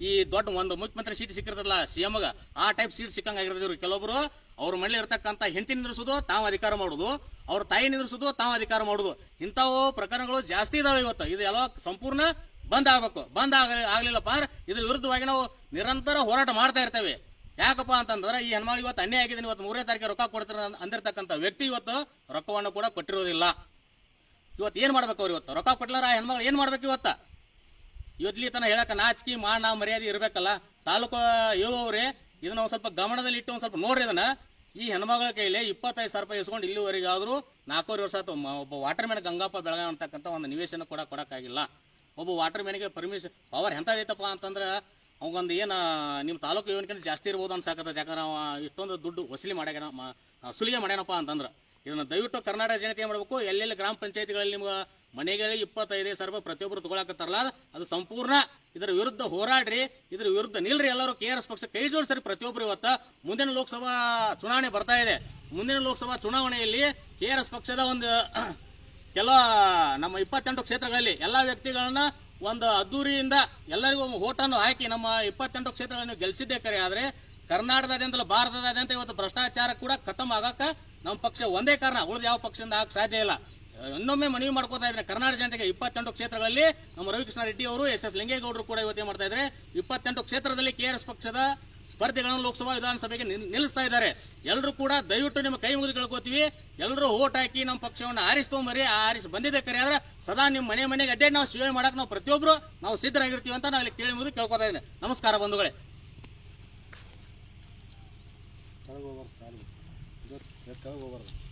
ಈ ದೊಡ್ಡ ಒಂದು ಮುಖ್ಯಮಂತ್ರಿ ಸೀಟ್ ಸಿಕ್ಕಿರ್ತಲ್ಲ ಸಿಎಂಗ ಆ ಟೈಪ್ ಸೀಟ್ ಸಿಕ್ಕಂಗ ಆಗಿರ್ತಿದ್ರು ಕೆಲವೊಬ್ರು ಅವ್ರ ಮನೇಲಿ ಇರ್ತಕ್ಕಂಥ ಹೆಂಡತಿ ನಿಂದ್ರಿಸೋದು, ತಾವು ಅಧಿಕಾರ ಮಾಡೋದು. ಅವ್ರ ತಾಯಿ ನಿಂದ್ರಿಸೋದು, ತಾವು ಅಧಿಕಾರ ಮಾಡೋದು. ಇಂಥವು ಪ್ರಕರಣಗಳು ಜಾಸ್ತಿ ಇದಾವೆ ಇವತ್ತು. ಇದು ಎಲ್ಲ ಸಂಪೂರ್ಣ ಬಂದ್ ಆಗ್ಬೇಕು. ಬಂದ್ ಆಗ ಆಗ್ಲಿಲ್ಲಪ್ಪ ಇದ್ರ ವಿರುದ್ಧವಾಗಿ ನಾವು ನಿರಂತರ ಹೋರಾಟ ಮಾಡ್ತಾ ಇರ್ತೇವೆ. ಯಾಕಪ್ಪ ಅಂತಂದ್ರೆ ಈ ಹೆಣ್ಮಗಳು ಇವತ್ತು ಅನ್ಯಾಯ ಆಗಿದೆ ಇವತ್ತು ಮೂರನೇ ತಾರೀಕು ರೊಕ್ಕ ಕೊಡ್ತಾರೆ ಅಂದ್- ಅಂದಿರ್ತಕ್ಕಂಥ ವ್ಯಕ್ತಿ ಇವತ್ತು ರೊಕ್ಕವನ್ನು ಕೂಡ ಕೊಟ್ಟಿರೋದಿಲ್ಲ. ಇವತ್ತು ಏನು ಮಾಡ್ಬೇಕು ಅವ್ರು ಇವತ್ತು? ರೊಕ್ಕ ಕೊಟ್ಲಾರ ಆ ಹೆಣ್ಮಗಳು ಏನ್ ಮಾಡ್ಬೇಕು ಇವತ್ತು? ಇವತ್ಲಿ ತನ ಹೇಳಕ ನಾಚಿಕೆ ಮಾನ ಮರ್ಯಾದೆ ಇರಬೇಕಲ್ಲ. ತಾಲೂಕು ಇವ್ರೆ ಇದನ್ನ ಒಂದು ಸ್ವಲ್ಪ ಗಮನದಲ್ಲಿ ಇಟ್ಟು ಒಂದ್ ಸ್ವಲ್ಪ ನೋಡ್ರಿ ಇದನ್ನ. ಈ ಹೆಣ್ಮಗಳ ಕೈಲಿ ಇಪ್ಪತ್ತೈದು ಸಾವಿರ ರೂಪಾಯಿ ಇಸ್ಕೊಂಡು ಇಲ್ಲಿವರೆಗೆ ಆದ್ರೂ ನಾಲ್ಕೂವರೆ ವರ್ಷ ಆಯ್ತು. ಒಬ್ಬ ವಾಟರ್ ಮ್ಯಾನ್ ಗಂಗಪ್ಪ ಬೆಳಗಾವಿ ಅಂತಕ್ಕಂಥ ಒಂದು ನಿವೇಶನ ಕೂಡ ಕೊಡೋಕ್ಕಾಗಿಲ್ಲ. ಒಬ್ಬ ವಾಟರ್ ಮ್ಯಾನ್ಗೆ ಪರ್ಮಿಷನ್ ಪವರ್ ಎಂತದೈತಪ್ಪ ಅಂತಂದ್ರೆ ಅವಂಗೊಂದು ಏನು ನಿಮ್ಮ ತಾಲೂಕು ಇವನ್ಕಿಂತ ಜಾಸ್ತಿ ಇರ್ಬೋದು ಅನ್ಸಾಕತ್ತೈತೆ ಯಾಕಂದ್ರೆ ಇಷ್ಟೊಂದು ದುಡ್ಡು ವಸೂಲಿ ಮಾಡ್ಯಾನ ಸುಲಿಗೆ ಮಾಡ್ಯಾನಪ್ಪ ಅಂತಂದ್ರೆ. ಇದನ್ನ ದಯವಿಟ್ಟು ಕರ್ನಾಟಕ ಜನತೆ ಏನ್ ಮಾಡ್ಬೇಕು? ಎಲ್ಲೆಲ್ಲಿ ಗ್ರಾಮ ಪಂಚಾಯತಿಗಳಲ್ಲಿ ನಿಮ್ಗೆ ಮನೆಗೆ ಇಪ್ಪತ್ತೈದು ಸಾವಿರ ರೂಪಾಯಿ ಪ್ರತಿಯೊಬ್ಬರು ತಗೊಳಕತ್ತಾರಲ್ಲ ಅದು ಸಂಪೂರ್ಣ ಇದರ ವಿರುದ್ಧ ಹೋರಾಡ್ರಿ, ಇದ್ರ ವಿರುದ್ಧ ನಿಲ್ರಿ ಎಲ್ಲರೂ ಕೆ ಆರ್ ಎಸ್ ಪಕ್ಷ ಕೈ ಜೋಡಿಸ್ರಿ ಪ್ರತಿಯೊಬ್ಬರು ಇವತ್ತ. ಮುಂದಿನ ಲೋಕಸಭಾ ಚುನಾವಣೆ ಬರ್ತಾ ಇದೆ. ಮುಂದಿನ ಲೋಕಸಭಾ ಚುನಾವಣೆಯಲ್ಲಿ ಕೆ ಆರ್ ಎಸ್ ಪಕ್ಷದ ಒಂದು ಕೆಲ ನಮ್ಮ ಇಪ್ಪತ್ತೆಂಟು ಕ್ಷೇತ್ರಗಳಲ್ಲಿ ಎಲ್ಲಾ ವ್ಯಕ್ತಿಗಳನ್ನ ಒಂದು ಅದ್ದೂರಿಯಿಂದ ಎಲ್ಲರಿಗೂ ಓಟನ್ನು ಹಾಕಿ ನಮ್ಮ ಇಪ್ಪತ್ತೆಂಟು ಕ್ಷೇತ್ರಗಳನ್ನು ಗೆಲ್ಲಿಸಿದ್ದೇ ಕರೆ. ಆದರೆ ಕರ್ನಾಟಕದಾದ್ಯಂತಲೂ ಭಾರತದಾದ್ಯಂತ ಇವತ್ತು ಭ್ರಷ್ಟಾಚಾರ ಕೂಡ ಖತಮ್ ಆಗಕ್ಕ ನಮ್ಮ ಪಕ್ಷ ಒಂದೇ ಕಾರಣ. ಉಳಿದ ಯಾವ ಪಕ್ಷದಿಂದ ಆಗಕ್ಕೆ ಸಾಧ್ಯ ಇಲ್ಲ. ಇನ್ನೊಮ್ಮೆ ಮನವಿ ಮಾಡ್ಕೋತಾ ಇದ್ರೆ ಕರ್ನಾಟಕ ಜನತೆಗೆ ಇಪ್ಪತ್ತೆಂಟು ಕ್ಷೇತ್ರಗಳಲ್ಲಿ ನಮ್ಮ ರವಿಕೃಷ್ಣ ರೆಡ್ಡಿ ಅವರು, ಎಸ್ ಎಸ್ ಲಿಂಗೇಗೌಡರು ಕೂಡ ಇವತ್ತೇ ಮಾಡ್ತಾ ಇದ್ರೆ ಇಪ್ಪತ್ತೆಂಟು ಕ್ಷೇತ್ರದಲ್ಲಿ ಕೆ ಆರ್ ಎಸ್ ಪಕ್ಷದ ಸ್ಪರ್ಧೆಗಳನ್ನು ಲೋಕಸಭಾ ವಿಧಾನಸಭೆಗೆ ನಿಲ್ಲಿಸ್ತಾ ಇದ್ದಾರೆ. ಎಲ್ಲರೂ ಕೂಡ ದಯವಿಟ್ಟು ನಿಮ್ಮ ಕೈ ಮುಗಿದು ಕೇಳ್ಕೋತೀವಿ. ಎಲ್ಲರೂ ಓಟ್ ಹಾಕಿ ನಮ್ಮ ಪಕ್ಷವನ್ನು ಆರಿಸ್ಕೊಂಬರಿ ಆರಿಸಿ ಬಂದಿದೆ ಕರೆ ಆದ್ರೆ ಸದಾ ನಿಮ್ಮ ಮನೆ ಮನೆಗೆ ಅಡ್ಡೆ ನಾವು ಸೇವೆ ಮಾಡಕ್ ನಾವು ಪ್ರತಿಯೊಬ್ರು ನಾವು ಸಿದ್ಧರಾಗಿರ್ತೀವಿ ಅಂತ ನಾವು ಇಲ್ಲಿ ಕೇಳಿ ಮುಗಿದು ಕೇಳ್ಕೊತಾ ಇದ್ದೇನೆ. ನಮಸ್ಕಾರ ಬಂಧುಗಳೇ. ಕೆಳಗೆ ಹೋಗ್ಬಾರ್ದು.